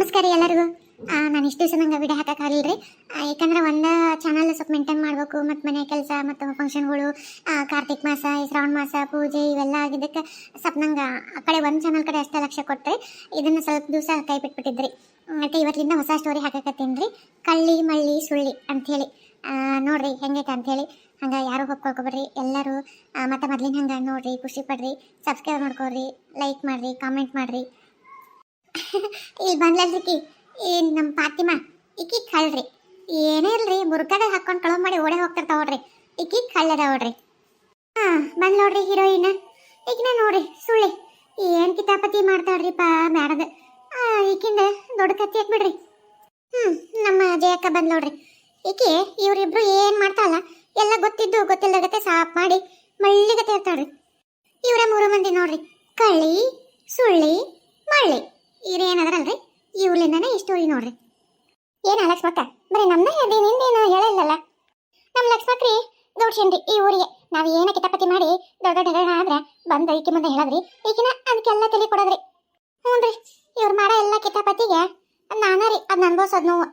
ನಮಸ್ಕಾರ ಎಲ್ಲರಿಗೂ. ನಾನು ಇಷ್ಟು ದಿವಸ ನಂಗೆ ವಿಡಿಯೋ ಹಾಕೋಕ್ಕಾಗಲ್ಲ ರೀ ಯಾಕಂದ್ರೆ ಒಂದು ಚಾನಲ್ ಸ್ವಲ್ಪ ಮೇಂಟೈನ್ ಮಾಡಬೇಕು. ಮತ್ತು ಮನೆ ಕೆಲಸ, ಮತ್ತು ಫಂಕ್ಷನ್ಗಳು ಕಾರ್ತಿಕ್ ಮಾಸ ಶ್ರಾವಣ ಮಾಸ, ಪೂಜೆ ಇವೆಲ್ಲ ಆಗಿದ್ದಕ್ಕೆ ಸ್ವಲ್ಪ ನಂಗೆ ಆ ಕಡೆ ಒಂದು ಚಾನಲ್ ಕಡೆ ಅಷ್ಟೇ ಲಕ್ಷ ಕೊಟ್ಟರೆ ಇದನ್ನು ಸ್ವಲ್ಪ ದಿವಸ ಕೈ ಬಿಟ್ಬಿಟ್ಟಿದ್ರಿ ಮತ್ತು ಇವತ್ತಿಂದ ಹೊಸ ಸ್ಟೋರಿ ಹಾಕಕತ್ತೀನಿ ರೀ. ಕಳ್ಳಿ, ಮಳ್ಳಿ, ಸುಳ್ಳಿ ಅಂಥೇಳಿ ನೋಡ್ರಿ ಹೆಂಗೈತೆ ಅಂಥೇಳಿ ಹಂಗೆ ಯಾರು ಒಪ್ಕೊಳ್ಕೊಬೇಡ್ರಿ? ಎಲ್ಲರೂ ಮತ್ತೆ ಮೊದ್ಲಿನ ಹಂಗೆ ನೋಡ್ರಿ, ಖುಷಿ ಪಡ್ರಿ ಸಬ್ಸ್ಕ್ರೈಬ್ ಮಾಡ್ಕೊಳ್ರಿ ಲೈಕ್ ಮಾಡಿರಿ ಕಾಮೆಂಟ್ ಮಾಡಿರಿ. ಇಲ್ಲಿ ಬಂದ್ಲಲ್ರಿಕಿ ಈ ನಮ್ಮ ಪಾತಿಮಾ ಇಕ್ಕಿ ಕಳ್ರಿ. ಏನೇ ಇಲ್ರಿ ಮುರ್ಕಾಗ ಹಾಕೊಂಡು ಕಳವ್ ಮಾಡಿ ಓಡೆ ಹೋಗ್ತಿರ್ತಾವ ನೋಡ್ರಿ. ಇಕ್ಕಿ ಕಳ್ಳದ ನೋಡ್ರಿ. ಹಾ, ಬಂದ್ ನೋಡ್ರಿ ಹೀರೋಯಿನ್. ಈಗಿನ ನೋಡ್ರಿ, ಸುಳ್ಳಿ. ಏನ್ ಕಿತಾಪತಿ ಮಾಡ್ತಾಳ್ರಿ ಪಾ ಬ್ಯಾಡದ ಈಕಿಂದ ದೊಡ್ಡ ಕತ್ತಿ ಹಾಕ್ಬಿಡ್ರಿ. ಹ್ಮ್, ನಮ್ಮ ಅಜಯಕ್ಕ ಬಂದ್ ನೋಡ್ರಿ. ಈಕಿ, ಇವ್ರಿಬ್ರು ಏನ್ ಮಾಡ್ತಾಳ ಎಲ್ಲ ಗೊತ್ತಿದ್ದು ಗೊತ್ತಿಲ್ಲದಗತ್ತೆ ಸಾಪ್ ಮಾಡಿ ಮಳ್ಳಿಗತೆ ಇರ್ತಾಳ್ರಿ. ಇವರ ಮೂರು ಮಂದಿ ನೋಡ್ರಿ. ಕಳ್ಳಿ, ಸುಳ್ಳಿ, ಮಳ್ಳಿ. ಇವ್ರೇನದ್ರಲ್ರಿ ಇವ್ಲಿಂದನೇ ಈ ನೋಡ್ರಿ. ಏನ ಲಕ್ಷ್ಮಕ್ಕ? ಬರೀ ನಮ್ನ ಹೇಳ್ದಿ, ನಿಂದೇನು ಹೇಳಿಲ್ಲಲ್ಲ ನಮ್ಮ ಲಕ್ಷ್ಮಕ್ರಿ ದೋಡ್ಸೇನ್ರಿ ಈ ಊರಿಗೆ. ನಾವ್ ಏನ ಕಿತಾಪತಿ ಮಾಡಿ ದೊಡ್ಡ ದೊಡ್ಡ ಆದ್ರೆ ಬಂದ ಈಕೆ ಮುಂದೆ ಹೇಳದ್ರಿ. ಈಕಿನ ಅದಕ್ಕೆಲ್ಲ ತಲೆ ಕೊಡದ್ರಿ. ಹ್ಞೂನ್ರಿ ಇವ್ರು ಮಾಡೋ ಎಲ್ಲ ಕಿತಾಪತಿಗೆ ನಾನ ರೀ, ಅದ್ನ ಅನ್ಭವಿಸೋದ್ ನೋವು.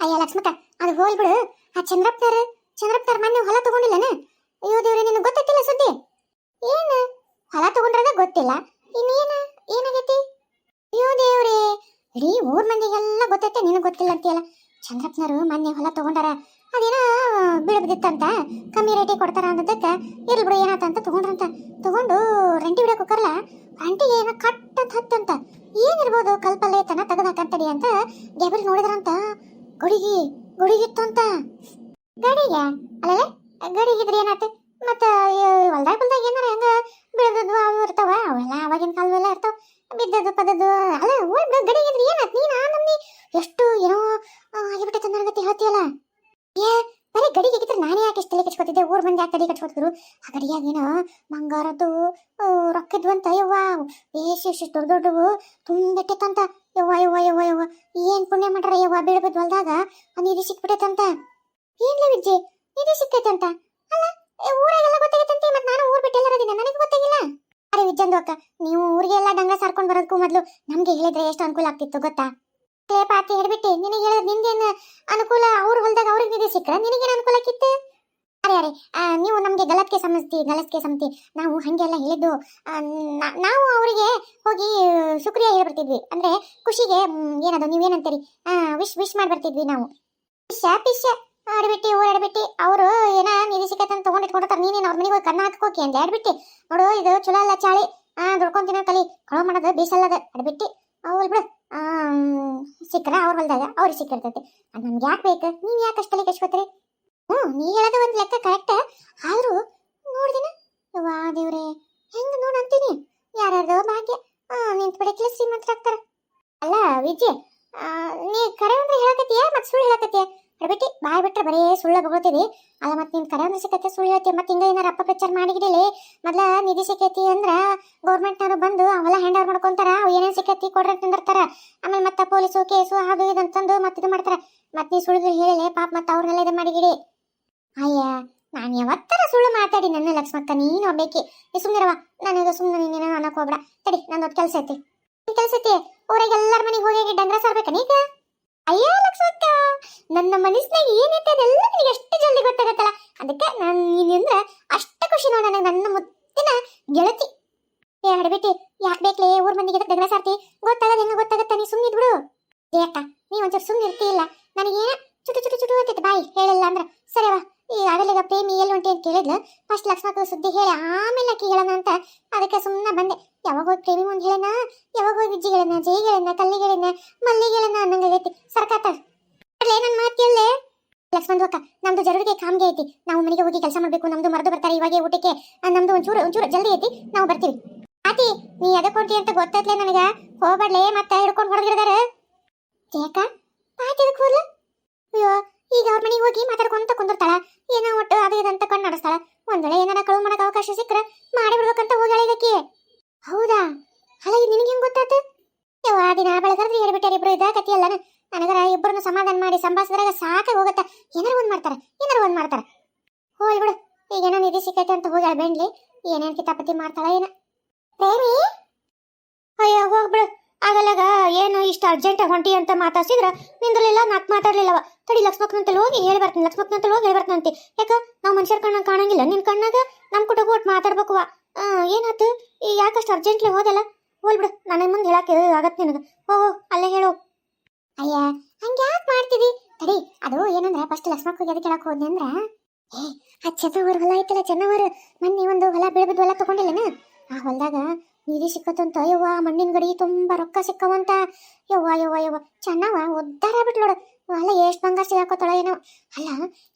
ಅಯ್ಯ ಲಕ್ಷ್ಮಕ್ಕ, ಅದು ಹೋಲ್ ಬಿಡು ಆ ಚಂದ್ರಪ್ತರ್ ಚಂದ್ರಪ್ಪನವ್ರ ಮೊನ್ನೆ ಹೊಲ ತಗೊಂಡಿಲ್ಲನ? ಅಯ್ಯೋ ದೇವ್ರೆ, ನಿನಗೆ ಗೊತ್ತಿಲ್ಲ ಸುದ್ದಿ? ಏನು? ಹೊಲ ತಗೊಂಡ್ರದ ಗೊತ್ತಿಲ್ಲ. ಇನ್ನೇನು? ಏನಾಗೈತಿ? ಅಯ್ಯೋ ದೇವ್ರೇ, ಇಡೀ ಊರ್ ಮಂದಿಗೆಲ್ಲ ಗೊತ್ತೈತೆ, ನಿನಗೆ ಗೊತ್ತಿಲ್ಲ ಅಂತೀಯಲ್ಲ? ಚಂದ್ರಪ್ಪನವರು ಮೊನ್ನೆ ಹೊಲ ತಗೊಂಡಾರ, ಅದೇನೋ ಬೀಳ ಬಿದ್ದಿತ್ತಂತ ಕಮ್ಮಿ ರೇಟಿಗೆ ಕೊಡ್ತಾರ ಅನ್ನೋದಕ್ಕ ಇರ್ಲಿ ಬಿಡು, ಏನಾತ ಅಂತ ತಗೊಂಡ್ರಂತ. ತಗೊಂಡು ರಂಟಿ ಬಿಡಕ್ಕೆ ಹೋಗರಲ್ಲ ರಂಟಿಗೆ ಏನೋ ಕಟ್ ಅಂತ ಹತ್ತಂತ. ಏನಿರ್ಬೋದು ಕಲ್ಪಲ್ಲೆ ತನ ತೆಗೆದಾಕಂತಡಿ ಅಂತ ಗೆಬರಿ ನೋಡಿದ್ರಂತ. ಗುಡಿಗಿ ಗುಡಿಗಿತ್ತಂತ ಗಡಿಗೆ ಅಲ್ಲೇ ಗಡಿಗಿದ್ರೆ ಏನಾಯ್ತು? ಮತ್ತ ಹೊಲ್ದಾಗ ಬಂದಾಗ ಏನಾರ ಹೆಂಗ ಅವೆಲ್ಲ ಅವಾಗಿನ ಕಾಲವೆಲ್ಲ ಇರ್ತಾವ. ಬಿದ್ದದ್ದು ಪದದ್ದು ಅಲ್ಲ ಓಡ್ ಗಡಿಗಿದ್ರೆ ಏನತ್? ನೀನು ಆ ಎಷ್ಟು ಏನೋ ಆಗಿಬಿಟ್ಟೈತೆ ಅನ್ನೋ ಗತಿ ಹೇಳ್ತೀಯಲ್ಲ? ಏ, ಬರೀ ಗಡಿಗೆ ಆಗಿದ್ರೆ ನಾನೇ ಯಾಕೆ ಇಷ್ಟು ತಲೆ ಕೆಚ್ಕೋತಿದ್ದೆ ಊರ್ ಮಂದಿ ಯಾಕೆ ತಲೆ ಕಚ್ಕೊತಿದ್ರು ಆ ಗಡಿಯಾಗ ಏನೋ ಬಂಗಾರದ್ದು ರೊಕ್ಕದ್ವು ಅಂತ, ಯವ್ವ ಏಷ್ ಎಷ್ಟು ದೊಡ್ಡ ದೊಡ್ಡವು ತುಂಬಿಟ್ಟಿತ್ತಂತ ಯವ್ವ ಯವ್ವ ಯವ್ವ ಯವ್ವ, ಏನ್ ಪುಣ್ಯ ಮಾಡ್ರ ಯವ್ವ ಬೀಳ್ಬದ್ ಹೊಲ್ದಾಗ? ಆ ನಿಧಿ ಸಿಕ್ಬಿಟ್ಟೈತಂತ ಏನ್ಲ ವಿಜ್ಜಿ, ನಿಧಿ ಸಿಕ್ಕೈತಂತ ಅಲ್ಲ ಊರಾಗೆಲ್ಲ ಗೊತ್ತಾಗೈತಂತೆ ಮತ್ತೆ ನಾನು ಊರ್ ಬಿಟ್ಟೆಲ್ಲ ನನಗೆ ಗೊತ್ತಾಗಿಲ್ಲ. ಅರೆ ವಿಜ್ಜಂದು ಅಕ್ಕ ನೀವು ಊರಿಗೆ ಎಲ್ಲ ಡಂಗ ಸಾರ್ಕೊಂಡ್ ಬರೋದಕ್ಕೂ ಮೊದಲು ನಮ್ಗೆ ಹೇಳಿದ್ರೆ ಎಷ್ಟು ಅನುಕೂಲ ಆಗ್ತಿತ್ತು ಗೊತ್ತಾ? ಲೇ ಪಾತಿ ಹೇಳ್ಬಿಟ್ಟು ನಿನಗೆ ಹೇಳಿದ್ರೆ ನಿಂದೇನು ಅನುಕೂಲ? ಅವ್ರ ಹೊಲ್ದಾಗ ಅವ್ರಿಗೆ ನಿಧಿ ಸಿಕ್ಕರೆ? ನಿನಗೇನು ಅನುಕೂಲ ಆಕಿತ್ತು ಅರೆ ಅರೆ ನೀವು ನಮಗೆ ಗಲತ್ಗೆ ಸಮಸ್ತಿ ಗಲತ್ಗೆ ಸಮತಿ ನಾವು ಹಂಗೆಲ್ಲ ಹೇಳಿದ್ದು ಆ, ನಾವು ಅವರಿಗೆ ಹೋಗಿ ಶುಕ್ರಿಯ ಹೇಳ್ಬಿಡ್ತಿದ್ವಿ. ಅಂದ್ರೆ ಖುಷಿಗೆ ಏನದು ನೀವೇನಂತೀರಿ? ವಿಶ್ ವಿಶ್ ಮಾಡ್ಬರ್ತಿದ್ವಿ ನಾವು. ಪಿಶ ಪಿಶ ಆಡ್ಬಿಟ್ಟು ಊರ್ ಆಡ್ಬಿಟ್ಟು, ಅವರು ಏನ ನಿಧಿ ಸಿಕ್ಕತ್ತಂತ ತಗೊಂಡಿಟ್ಕೊಂಡಿರ್ತಾರೆ ನೀನೇನು ಅವ್ರ ಮನೆಗೆ ಹೋಗಿ ಕಣ್ಣ ಹಾಕೋಕೆ ಅಂತ ಆಡ್ಬಿಟ್ಟು, ನೋಡು, ಇದು ಚಲೋ ಅಲ್ಲ ಚಾಳಿ. ಆ ದುಡ್ಕೊಂತಿನ ಕಲಿ. ಕಳೋ ಮಾಡೋದು ಬೇಸಲ್ಲದ ಆಡ್ಬಿಟ್ಟು, ಅವ್ರು ಬಿಡು. ಸಿಕ್ಕರ ಅವ್ರ ಹೊಲ್ದಾಗ, ಅವ್ರಿಗೆ ಸಿಕ್ಕಿರ್ತೈತಿ. ಅದು ನಮ್ಗೆ ಯಾಕೆ ಬೇಕು? ನೀನು ಯಾಕೆ ಅಷ್ಟು ತಲೆ ಕೆಚ್ಕೋತೀರಿ ಹ್ಞೂ ನೀ ಹೇಳೋದು ಒಂದು ಲೆಕ್ಕ ಕರೆಕ್ಟ್. ಆದರೂ ನೋಡ್ದಿನ? ವಾ ದೇವ್ರೆ, ಹೆಂಗ್ ನೋಡ್ ಅಂತೀನಿ? ಯಾರ್ಯಾರ್ದೋ ಭಾಗ್ಯ ನಿಂತ್ ಶ್ರೀಮಂತರಾಗ್ತಾರೆ ಶ್ರೀಮಂತರ ಆಗ್ತಾರ ಅಲ್ಲ, ವಿಜಯ್ ನೀ ಕರೆ ಅಂದ್ರೆ ಹೇಳಕತ್ತೀಯ ಮತ್ತೆ ಸುಳ್ಳು ಹೇಳಕತ್ತೀಯ? ಅಡ್ಬಿಟ್ಟಿ ಬರೇ ಸುಳ್ಳ ಬಗೋತಿದಿ ಅಲ್ಲ ಮತ್ತೆ ನಿನ್ ಕರೆ ಸಿಕ್ಕತ್ತೆ ಸುಳ್ಳು ಹೇಳ್ತಿ ಮತ್ತೆ ಹಿಂಗ ಏನಾರ ಅಪ್ಪ ಪಿಕ್ಚರ್ ಮಾಡಿಗಿಡಲಿ ಮೊದ್ಲ ನಿಧಿ ಸಿಕ್ಕೈತಿ ಅಂದ್ರ ಗೌರ್ಮೆಂಟ್ನವರು ಬಂದು ಅವೆಲ್ಲ ಹ್ಯಾಂಡ್ ಓವರ್ ಮಾಡ್ಕೊಂತಾರ, ಅವ್ ಏನೇನ್ ಸಿಕ್ಕೈತಿ ಕೊಡ್ರಿ ತಂದಿರ್ತಾರ ಆಮೇಲೆ ಮತ್ತೆ ಪೊಲೀಸು ಕೇಸು ಅದು ಇದು ಅಂತಂದು ಮತ್ತೆ ಇದು ಮಾಡ್ತಾರ. ಮತ್ತೆ ನೀ ಸುಳ್ಳು ಹೇಳಿಲೆ, ಪಾಪ ಮತ್ತೆ ಅವ್ರನ್ನೆಲ್ಲ ಇದು ಮಾಡಿಗಿಡಿ ಅಯ್ಯ, ನಾನು ಯಾವತ್ತರ ಸುಳ್ಳು ಮಾತಾಡಿ ನನ್ನ ಲಕ್ಷ್ಮಕ್ಕ, ನೀನು ಒಬ್ಬೇಕಿ. ನೀ ಸುಮ್ಮನಿರವ ನನಗೆ ಸುಮ್ಮನೆ ನೀನೇನೋ ಅನ್ನಕ್ ಹೋಗ್ಬೇಡ. ತಡಿ, ನಂದೊಂದು ಕೆಲಸ ಐತಿ. ಕೆಲಸ ಐತಿ. ಊರಾಗ ಎಲ್ಲರ ಮನೆಗೆ ಹೋಗಿ ಡಂಗ್ರ ಸಾರ್ಬೇಕ ನೀಗ? ಅಯ್ಯ ಲಕ್ಷ್ಮಕ್ಕ, ನನ್ನ ಮನಸ್ಸಿನಾಗ ಏನೈತೆ ಅದೆಲ್ಲ ನಿನಗೆ ಎಷ್ಟು ಜಲ್ದಿ ಗೊತ್ತಾಗತ್ತಲ್ಲ? ಅದಕ್ಕೆ ನಾನು ನೀನು ಅಂದ್ರೆ ಅಷ್ಟು ಖುಷಿ ನೋಡ ನನ್ನ ಮುತ್ತಿನ ಗೆಳತಿ. ಏ ಹಡಬೇಟಿ ಯಾಕೆ ಬೇಕ್ಲೆ ಊರ್ ಮಂದಿಗೆ ಡಂಗ್ರ ಸಾರ್ತಿ? ಗೊತ್ತಾಗದ ಹೆಂಗ ಗೊತ್ತಾಗತ್ತ? ನೀ ಸುಮ್ಮನೆ ಬಿಡು ಏ ಅಕ್ಕ, ನೀ ಒಂಚೂರು ಸುಮ್ಮನೆ ಇರ್ತೀಯಿಲ್ಲ? ನನಗೇನ ಚುಟು ಚುಟು ಚುಟು ಅಂತಿತ್ತು ಬಾಯಿ, ಹೇಳಿಲ್ಲ ಅಂದ್ರ. ಸರಿವಾ ಈ ಈಗ ಪ್ರೇಮಿ ಎಲ್ಲಿ ಹೊಂಟಿ ಅಂತ ಕೇಳಿದ್ಲು. ಫಸ್ಟ್ ಲಕ್ಷ್ಮಕ್ಕ ಸುದ್ದಿ ಹೇಳಿ ಆಮೇಲೆ ಅಕ್ಕಿ ಹೇಳೋಣ ಅಂತ ಅದಕ್ಕೆ ಸುಮ್ಮನೆ ಬಂದೆ. ಯಾವಾಗ ಹೋಗಿ ಪ್ರೇಮಿ ಮುಂದೆ ಹೇಳನ ಯಾವಾಗ ಹೋಗಿ ವಿಜ್ಜಿಗಳನ್ನ ಹೇಳನ ಕಲ್ಲಿಗಳನ್ನ ಹೇಳನ ಕಲ್ಲಿಗೆ ಹೇಳನ ಮಲ್ಲಿಗೆ ಹೇಳನ ಅನ್ನಂಗಾಗೈತಿ ಸರ್ಕಾತ ಅಲ್ಲೇ ನನ್ನ ಮಾತು ಕೇಳಲೆ ಲಕ್ಷ್ಮಣ್ ಅಕ್ಕ. ನಮ್ದು ಜರುರಿಗೆ ಕಾಮ್ಗೆ ಐತಿ. ನಾವು ಮನೆಗೆ ಹೋಗಿ ಕೆಲಸ ಮಾಡಬೇಕು. ನಮ್ದು ಮರದು ಬರ್ತಾರೆ ಇವಾಗೆ ಊಟಕ್ಕೆ. ನಮ್ದು ಒಂಚೂರು ಒಂಚೂರು ಜಲ್ದಿ ಐತಿ. ನಾವು ಬರ್ತೀವಿ. ಆತಿ, ನೀ ಎದಕ್ಕೆ ಹೊಂಟಿ ಅಂತ ಗೊತ್ತಾಯ್ತಲೆ ನನಗ. ಹೋಗ್ಬಾಡ್ಲೆ ಮತ್ತೆ ಹಿಡ್ಕೊಂಡು ಹೊರಗಿರ್ದಾರ ಯಾಕ ಆತಿ ಎದಕ್ಕೆ ಹೋದ್ಲ? ಅಯ್ಯೋ, ಈಗ ಅವ್ರ ಮನೆಗೆ ಹೋಗಿ ಮಾತಾಡ್ಕೊಂತ ಕುಂದಿರ್ತಾಳ. ಏನೋ ಒಟ್ಟು ಅದು ಇದಂತ ಕಣ್ಣು ನಡೆಸ್ತಾಳ ಒಂದ್ ವೇಳೆ ಏನಾರ ಕಳು ಮಾಡಕ್ ಅವಕಾಶ ಸಿಕ್ಕ್ರ, ಮಾಡಿ ಬಿಡ್ಬೇಕಂತ ಹೋಗ್ಯಾಳ ಇದಕ್ಕೆ. ಹೌದಾ? ಇದು ನಿನಗೆ ಹೆಂಗ್ ಗೊತ್ತಾತು? ಆ ದಿನ ಬೆಳಗಾದ್ರೆ ಹೇಳ್ಬಿಟ್ಟಾರೆ ಇಬ್ರು ಇದಾಕತಿ ಅಲ್ಲ ನನಗರ ಇಬ್ಬರನ್ನು ಸಮಾಧಾನ ಮಾಡಿ ಸಂಭಾಷಿಸಿದ್ರಾಗ ಸಾಕಾಗಿ ಹೋಗುತ್ತಾ? ಏನಾರು ಒಂದ್ ಮಾಡ್ತಾರೆ, ಏನಾರು ಒಂದ್ ಮಾಡ್ತಾರೆ? ಹೋಲ್ ಬಿಡು. ಈಗೇನೋ ನಿಧಿ ಸಿಕ್ಕೈತೆ ಅಂತ ಹೋಗ್ಯಾಳ ಬೆಂಡ್ಲಿ. ಏನೇನು ಕಿತಾಪತಿ ಮಾಡ್ತಾಳ ಏನ. ಪ್ರೇಮಿ? ಅಯ್ಯೋ ಹೋಗ್ಬಿಡು ಆಗಲಾಗ ಏನು ಇಷ್ಟು ಅರ್ಜೆಂಟ್ ಹೊಂಟಿ ಅಂತ ಮಾತಾಡ್ಸಿದ್ರ? ನಿಂದ್ರಲಿಲ್ಲ, ನಾಕ್ ಮಾತಾಡ್ಲಿಲ್ಲವ. ತಡಿ ಲಕ್ಷ್ಮಕ್ನಂತಲ್ಲಿ ಹೋಗಿ ಹೇಳಿ ಬರ್ತೀನಿ. ಲಕ್ಷ್ಮಕ್ಕನಂತಲ್ಲಿ ಹೋಗಿ ಹೇಳಿ ಬರ್ತಾನಂತೆ ಯಾಕ? ನಾವು ಮನುಷ್ಯರ ಕಣ್ಣ ಕಾಣಂಗಿಲ್ಲ. ನಿನ್ ಕಣ್ಣಾಗ ನಮ್ಮ ಕುಟುಂಬ ಒಟ್ಟು ಮಾತಾಡ್ಬೇಕವ ಆ, ಏನಾತು ಈ ಯಾಕಷ್ಟು ಅರ್ಜೆಂಟ್ಲಿ ಹೋದಲ್ಲ? ಹೋಲ್ಬಿಡು ನನ್ನ ಮುಂದೆ ಹೇಳಕ್ಕೆ ಆಗತ್ತೆ ನಿನಗೆ. ಓ ಅಲ್ಲೇ ಹೇಳು. ಅಯ್ಯ ಹಂಗೆ ಯಾಕೆ ಮಾಡ್ತಿದಿ? ತಡಿ ಅದು ಏನಂದ್ರೆ ಫಸ್ಟ್ ಲಕ್ಷ್ಮಕ್ಕ ಅದಕ್ಕೆ ಹೇಳಕ್ಕೆ ಹೋದ್ನಿ ಅಂದ್ರೆ? ಏ ಆ ಚೆನ್ನವರ ಹೊಲ ಐತಲ್ಲ ಚೆನ್ನವರು ಮೊನ್ನೆ ಒಂದು ಹೊಲ ಬೆಳೆಬಿದ್ದು ಹೊಲ ತಗೊಂಡಿಲ್ಲನ? ಆ ಹೊಲದಾಗ ನೀರಿ ಸಿಕ್ಕತ್ತಂತ ಯವ್ವ ಮಣ್ಣಿನ ಗಡಿ ತುಂಬಾ ರೊಕ್ಕ ಸಿಕ್ಕವಂತ. ಯವ್ವ ಯವ್ವ ಯವ್ವ ಚೆನ್ನವ ಉದ್ದಾರ ಬಿಟ್ಲು ನೋಡು. ಹೊಲ ಎಷ್ಟು ಬಂಗಾರ ಸಿಗಾಕೋತಾಳ ಏನೋ. ಅಲ್ಲ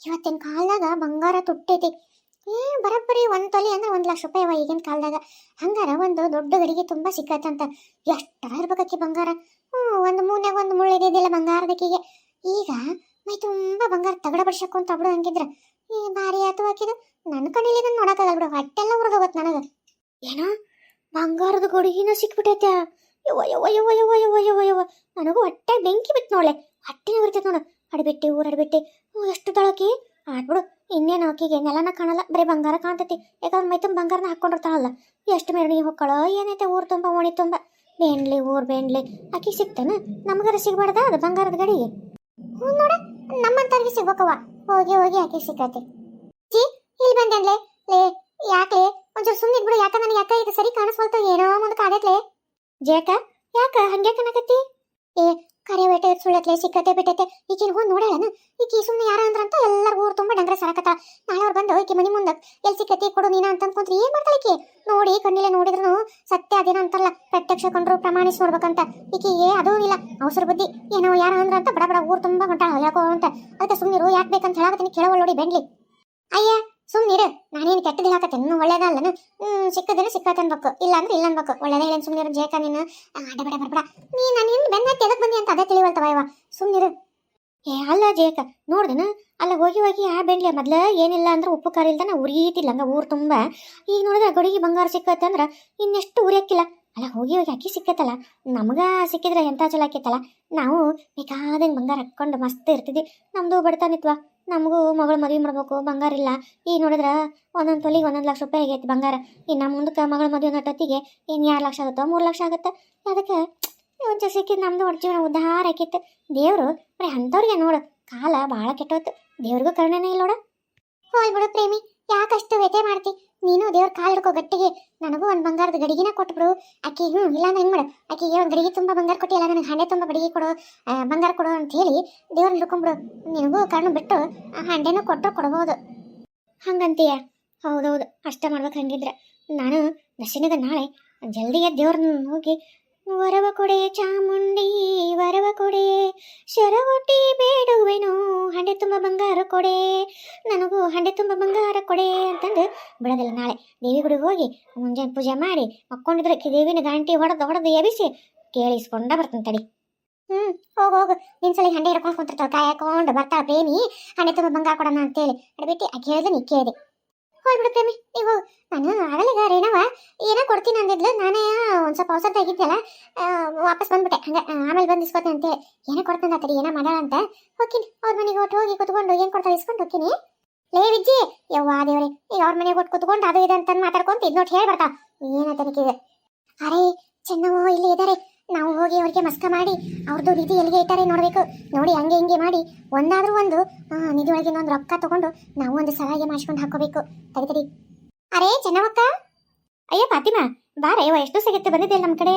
ಇವತ್ತಿನ ಕಾಲದಾಗ ಬಂಗಾರ ತುಟ್ಟೈತಿ. ಏ, ಬರಬ್ಬರಿ, ಒಂದ್ ತೊಲೆ ಅಂದ್ರೆ ಒಂದು ಲಕ್ಷ ರೂಪಾಯಿ ಅವ ಈಗಿನ ಕಾಲದಾಗ. ಹಂಗಾರ ಒಂದು ದೊಡ್ಡ ಗಡಿಗೆ ತುಂಬಾ ಸಿಕ್ಕತ್ತಂತ ಎಷ್ಟರ ಇರ್ಬೇಕಕ್ಕೆ ಬಂಗಾರ. ಹ್ಞೂ, ಒಂದು ಮೂನ್ಯಾಗ ಒಂದು ಮುಳ್ಳು ಇದ್ದಿದ್ದಿಲ್ಲ ಬಂಗಾರದಕ್ಕಿಗೆ ಈಗ ಮೈ ತುಂಬಾ ಬಂಗಾರ ತಗಡ ಬಡ್ಸಕ್ಕೊಂತ ಬಿಡು ಹಂಗಿದ್ರ. ಈ ಭಾರಿ ಆತು ಹಾಕಿದು ನನ್ನ ಕಣ್ಣಿಲಿ ನಾನು ನೋಡಕ್ಕಾಗಲ್ಲ ಬಿಡು. ಹೊಟ್ಟೆಲ್ಲ ಉರ್ದೋಗತ್ ನನಗೆ. ಏನೋ ಬಂಗಾರದ ಗಡಿಗಿನ ಸಿಕ್ಬಿಟ್ಟೈತೆ. ಯವ್ವ ಯವ್ವ ಯವ್ವ ಯವ್ವ ಯವ್ವ ಯವ್ವ ಯವ್ವ. ನನಗೂ ಹೊಟ್ಟೆ ಬೆಂಕಿ ಬಿತ್ತು ನೋಡ್ಲೆ. ಹೊಟ್ಟೆನ ಬರ್ತೈತೆ ನೋಡು. ಅಡ್ಬಿಟ್ಟೆ, ಊರ್ ಅಡ್ಬಿಟ್ಟೆ. ಎಷ್ಟು ದಳಕಿ ಆಡ್ಬಿಡು. ಇನ್ನೇನು ಆಕಿಗೆ? ನೆಲನ ಕಾಣಲ್ಲ, ಬರೀ ಬಂಗಾರ ಕಾಣ್ತೈತಿ. ಯಾಕಂದ್ರೆ ಮೈ ಬಂಗಾರನ ಹಾಕೊಂಡಿರ್ತಾಳಲ್ಲ ಎಷ್ಟು ಮೆರವಣಿಗೆ ಹೊಕ್ಕಳೋ, ಏನೈತೆ ಊರು ತುಂಬ, ಓಣಿ ತುಂಬ. ಬೇಂಡ್ಲಿ, ಊರು ಬೇಂಡ್ಲಿ. ಆಕಿ ಸಿಕ್ತೇನ ನಮಗಾರ ಸಿಗ್ಬಾರ್ದ ಅದು ಬಂಗಾರದ ಗಡಿಗೆ? ಹ್ಞೂ ನೋಡ, ನಮ್ಮಂತವ್ರಿಗೆ ಸಿಗ್ಬೇಕವ್ವ. ಹೋಗಿ ಹೋಗಿ ಆಕೆ ಸಿಕ್ಕತ್ತೆ ಜಿ, ಇಲ್ಲಿ ಬಂದೇನ್ಲೆ? ಲೇ, ಯಾಕ್ಲೆ? ಒಂಚೂರು ಸುಮ್ಮನೆ ಬಿಡು ಯಾಕ ನನಗೆ ಯಾಕ ಇದು ಸರಿ ಕಾಣಿಸ್ವಲ್ತು? ಏನೋ ಮುಂದೆ ಕಾಡೈತ್ಲೆ ಜೇಕ ಯಾಕ? ಹಂಗೆ ಕನಕತ್ತಿ ಏ ಕರೆ ಬೇಟೆ ಸುಳ್ಳತ್ಲೆ, ಸಿಕ್ಕತ್ತೆ ಬಿಟ್ಟತೆ. ಈಕಿನ ಹೋಗಿ ನೋಡೋಣ ಈಕಿ ಸುಮ್ಮನೆ ಯಾರ ಅಂದ್ರಂತ? ಡಂಗ್ರ ನಾಳೆ ಅವ್ರು ಬಂದು, ಈಕೆ ಮನಿ ಮುಂದೆ ಎಲ್ಲಿ ಸಿಕ್ಕತಿ ಕೊಡು ನೀನ ಅಂತ ಅನ್ಕೊಂತ್ರಿ ಏನ್ ಮಾಡ್ತಾಳೆ ಈಕೆ? ನೋಡಿ ಕಣ್ಣಿಲೆ ನೋಡಿದ್ರು ಸತ್ಯ ಅದೇನ ಅಂತಾರಲ್ಲ, ಪ್ರತ್ಯಕ್ಷ ಕಂಡ್ರು ಪ್ರಮಾಣಿಸಿ ನೋಡ್ಬೇಕಂತ. ಏ, ಅದೂ ಇಲ್ಲ, ಅವಸರ ಬುದ್ಧಿ. ಏನೋ ಯಾರ ಅಂದ್ರ ಅಂತ ಬಡ ಬಡ ಊರು ತುಂಬ ಹೊಂಟಾಳ ಯಾಕೋ ಅಂತ. ಅದಕ್ಕೆ ಸುಮ್ಮನಿರು ಯಾಕೆ ಬೇಕಂತ ಹೇಳಕತ್ತೀನಿ, ಕೇಳವಳ ನೋಡಿ ಬೆಂಡ್ಲಿ. ಅಯ್ಯ ಸುಮ್ಮನಿರು ನಾನೇನು ಕೆಟ್ಟದ್ದು ಹೇಳಕತ್ತೆ ಇನ್ನೂ ಒಳ್ಳೇದಲ್ಲನು ಹ್ಮ್, ಸಿಕ್ಕದೇನು ಸಿಕ್ಕತ್ತೆ ಅನ್ಬೇಕು ಇಲ್ಲ ಅಂದ್ರೆ ಇಲ್ಲ ಅನ್ಬೇಕು ಒಳ್ಳೇದೇ ಹೇಳಿ ಸುಮ್ಮನಿರು ಜೇಕ ನೀನು ಅಡಬೇಡ ಬರ್ಬೇಡ. ನೀ, ನಾನು ಹಿಂದೆ ಬೆನ್ನ ಬಂದಿ ಅಂತ ಅದೇ ತಿಳಿವಲ್ತವ ಏ, ಅಲ್ಲ ಜೇಕ ನೋಡ್ದನ? ಅಲ್ಲ, ಹೋಗಿ ಹೋಗಿ ಆ ಬೆಂಡ್ಲೆ ಮೊದ್ಲ ಏನಿಲ್ಲ ಅಂದ್ರೆ ಉಪ್ಪು ಖಾರ ಇಲ್ದನ ಉರಿತಿಲ್ಲ ಹಂಗ ಊರು ತುಂಬ. ಈಗ ನೋಡಿದ್ರೆ ಗಡಿಗೆ ಬಂಗಾರ ಸಿಕ್ಕತ್ತೆ ಅಂದ್ರೆ ಇನ್ನೆಷ್ಟು ಉರಿಯಕ್ಕಿಲ್ಲ ಅಲ್ಲ, ಹೋಗಿ ಹೋಗಿ ಅಕ್ಕಿ ಸಿಕ್ಕತ್ತಲ್ಲ. ನಮಗ ಸಿಕ್ಕಿದ್ರೆ ಎಂತ ಚಲೋ ಆಕೈತಲ್ಲ ನಾವು ಬೇಕಾದಂಗೆ ಬಂಗಾರ ಹಾಕ್ಕೊಂಡು ಮಸ್ತ್ ಇರ್ತಿದ್ವಿ. ನಮ್ದು ಬಡತನಿತ್ವ. ನಮಗೂ ಮಗಳು ಮದುವೆ ಮಾಡ್ಬೇಕು, ಬಂಗಾರ ಇಲ್ಲ. ಈಗ ನೋಡಿದ್ರೆ ಒಂದೊಂದು ತೊಲಿಗೆ ಒಂದೊಂದು ಲಕ್ಷ ರೂಪಾಯಿ ಆಗೈತಿ ಬಂಗಾರ. ಇನ್ನು ಮುಂದಕ್ಕೆ ಮಗಳ ಮದುವೆ ನಟೊತ್ತಿಗೆ ಇನ್ನು ಎರಡು ಲಕ್ಷ ಆಗುತ್ತೋ ಮೂರು ಲಕ್ಷ ಆಗುತ್ತೆ. ಅದಕ್ಕೆ ಒಂಚೂರು ಸಿಕ್ಕಿದ್ ನಮ್ದು ಒಟ್ಟು ಜೀವನ ಉದ್ಧಾರ ಆಕಿತ್ತು ದೇವ್ರು, ಬರೀ ಅಂಥವ್ರಿಗೆ ನೋಡು, ಕಾಲ ಭಾಳ ಕೆಟ್ಟೋತು ದೇವ್ರಿಗೂ ಕರುಣೆನೇ ಇಲ್ಲ ನೋಡ ಹೋಯ್ ಬಿಡು ಪ್ರೇಮಿ, ಯಾಕಷ್ಟು ವ್ಯತೆ ಮಾಡ್ತಿ? ನೀನು ದೇವ್ರ ಕಾಲ್ ಹಿಡ್ಕೋ ಗಟ್ಟಿಗೆ. ನನಗೂ ಒಂದು ಬಂಗಾರದ ಗಡಿಗಿನ ಕೊಟ್ಬಿಡು. ಆಕಿ ಹ್ಞೂ ಇಲ್ಲಾಂದ್ರೆ ಹೆಂಗ್ ಮಾಡು ಆಕಿಗೆ ಒಂದು ಗಡಿಗೆ ತುಂಬ ಬಂಗಾರ ಕೊಟ್ಟಿಲ್ಲ ನನಗೆ ಹಂಡೆ ತುಂಬ ಗಡಿಗೆ ಕೊಡು ಬಂಗಾರ ಕೊಡು ಅಂತ ಹೇಳಿ ದೇವ್ರನ್ನ ಹಿಡ್ಕೊಂಬಿಡು. ನಿನಗೂ ಕಣ್ಣು ಬಿಟ್ಟು, ಆ, ಹಂಡೆನೂ ಕೊಟ್ಟರು ಕೊಡ್ಬೋದು. ಹಂಗಂತೀಯ? ಹೌದೌದು, ಅಷ್ಟ ಮಾಡ್ಬೇಕು ಹಂಗಿದ್ರೆ. ನಾನು ದರ್ಶನದ ನಾಳೆ ಜಲ್ದಿಗೆ ದೇವ್ರನ್ನ ಹೋಗಿ ವರವ ಕೊಡೆ ಚಾಮುಂಡಿ, ವರವ ಕೊಡೆ ಶರವೊಟ್ಟಿ ಬೇಡುವೆನು, ಹಂಡೆ ತುಂಬ ಬಂಗಾರ ಕೊಡೆ, ನನಗೂ ಹಂಡೆ ತುಂಬ ಬಂಗಾರ ಕೊಡೆ ಅಂತಂದು ಬಿಡೋದಿಲ್ಲ ನಾಳೆ. ದೇವಿ ಗುಡಿಗೆ ಹೋಗಿ ಮುಂಜಾನೆ ಪೂಜೆ ಮಾಡಿ ಮಕ್ಕೊಂಡಿದ್ರೆ ದೇವಿನ ಗಂಟಿ ಹೊಡೆದು ಹೊಡೆದು ಎಬಿಸಿ ಕೇಳಿಸ್ಕೊಂಡ ಬರ್ತೀನಿ ತಡಿ. ಹ್ಞೂ ಹೋಗು ಹೋಗು. ನಿನ್ಸಲಿ ಹಂಡೆ ಹಿಡ್ಕೊಂಡು ಕುಂತಿರ್ತಾವೆ ಕಾಯಿ ಬರ್ತಾಳೆ ಪ್ರೇಮಿ. ಹಂಡೆ ತುಂಬ ಬಂಗಾರ ಕೊಡೋಣ ಅಂತೇಳಿ. ಅಡ್ಬಿಟ್ಟು, ಆ ಹೇಳಿದ್ರೆ ನೀ ಕೇಳಿದೆ. ಹೋಯ್ ಬಿಡು ಪ್ರೇಮಿ ನಾನು ಆಗಲಿಗ ರೇಣವ ಏನೋ ಕೊಡ್ತೀನಿ ಅಂದಿದ್ಲು. ನಾನೇ ಒಂದು ಸ್ವಲ್ಪ ಅವಸರದಾಗಿದ್ದೆಲ್ಲ ವಾಪಸ್ ಬಂದ್ಬಿಟ್ಟೆ. ಹಂಗೆ ಆಮೇಲೆ ಬಂದು ಇಸ್ಕೊತೀನಿ ಅಂತೇಳಿ. ಏನೋ ಕೊಡ್ತಂದ ತಡಿ, ಏನೋ ಮಾಡೋಣ ಅಂತ. ಹೋಗ್ತೀನಿ. ಅವ್ರ ಮನೆಗೆ ಒಟ್ಟು ಹೋಗಿ ಕುತ್ಕೊಂಡು ಏನು ಕೊಡ್ತಾರೆ ಇಸ್ಕೊಂಡು ಹೋಗ್ತೀನಿ. ಲೇ ವಿಜ್ಜಿ, ಯವ್ವ ದೇವ್ರಿ. ಈಗ ಅವ್ರ ಮನೆಗೆ ಒಟ್ಟು ಕುತ್ಕೊಂಡು ಅದು ಇದೆ ಅಂತ ಮಾತಾಡ್ಕೊಂತ ಇದು ನೋಡಿ ಹೇಳಿ ಬರ್ತಾ ಏನಂತ ನಿನಗೆ ಅರೆ ಚೆನ್ನವ ಇಲ್ಲಿ ಇದ್ದಾರೆ ನಾವು ಹೋಗಿ ಅವ್ರಿಗೆ ಮಸ್ಕ ಮಾಡಿ ಅವ್ರದ್ದು ನಿಧಿ ಎಲ್ಲಿಗೆ ಇಟ್ಟಾರೆ ನೋಡಬೇಕು. ನೋಡಿ, ಹಂಗೆ ಹಿಂಗೆ ಮಾಡಿ, ಒಂದಾದರೂ ಒಂದು ನಿಧಿ ಒಳಗೆ ಒಂದು ರೊಕ್ಕ ತಗೊಂಡು ನಾವು ಒಂದು ಸಲಹೆ ಮಾಡಿಸ್ಕೊಂಡು ಹಾಕೋಬೇಕು. ತಡಿ ತಡಿ. ಅರೆ, ಚೆನ್ನವಕ್ಕ. ಅಯ್ಯೋ, ಫಾತಿಮಾ, ಬಾರ, ಅಯ್ಯೋ, ಎಷ್ಟು ಸಿಗುತ್ತೆ ಬಂದಿದ್ದೆ ನಮ್ಮ ಕಡೆ.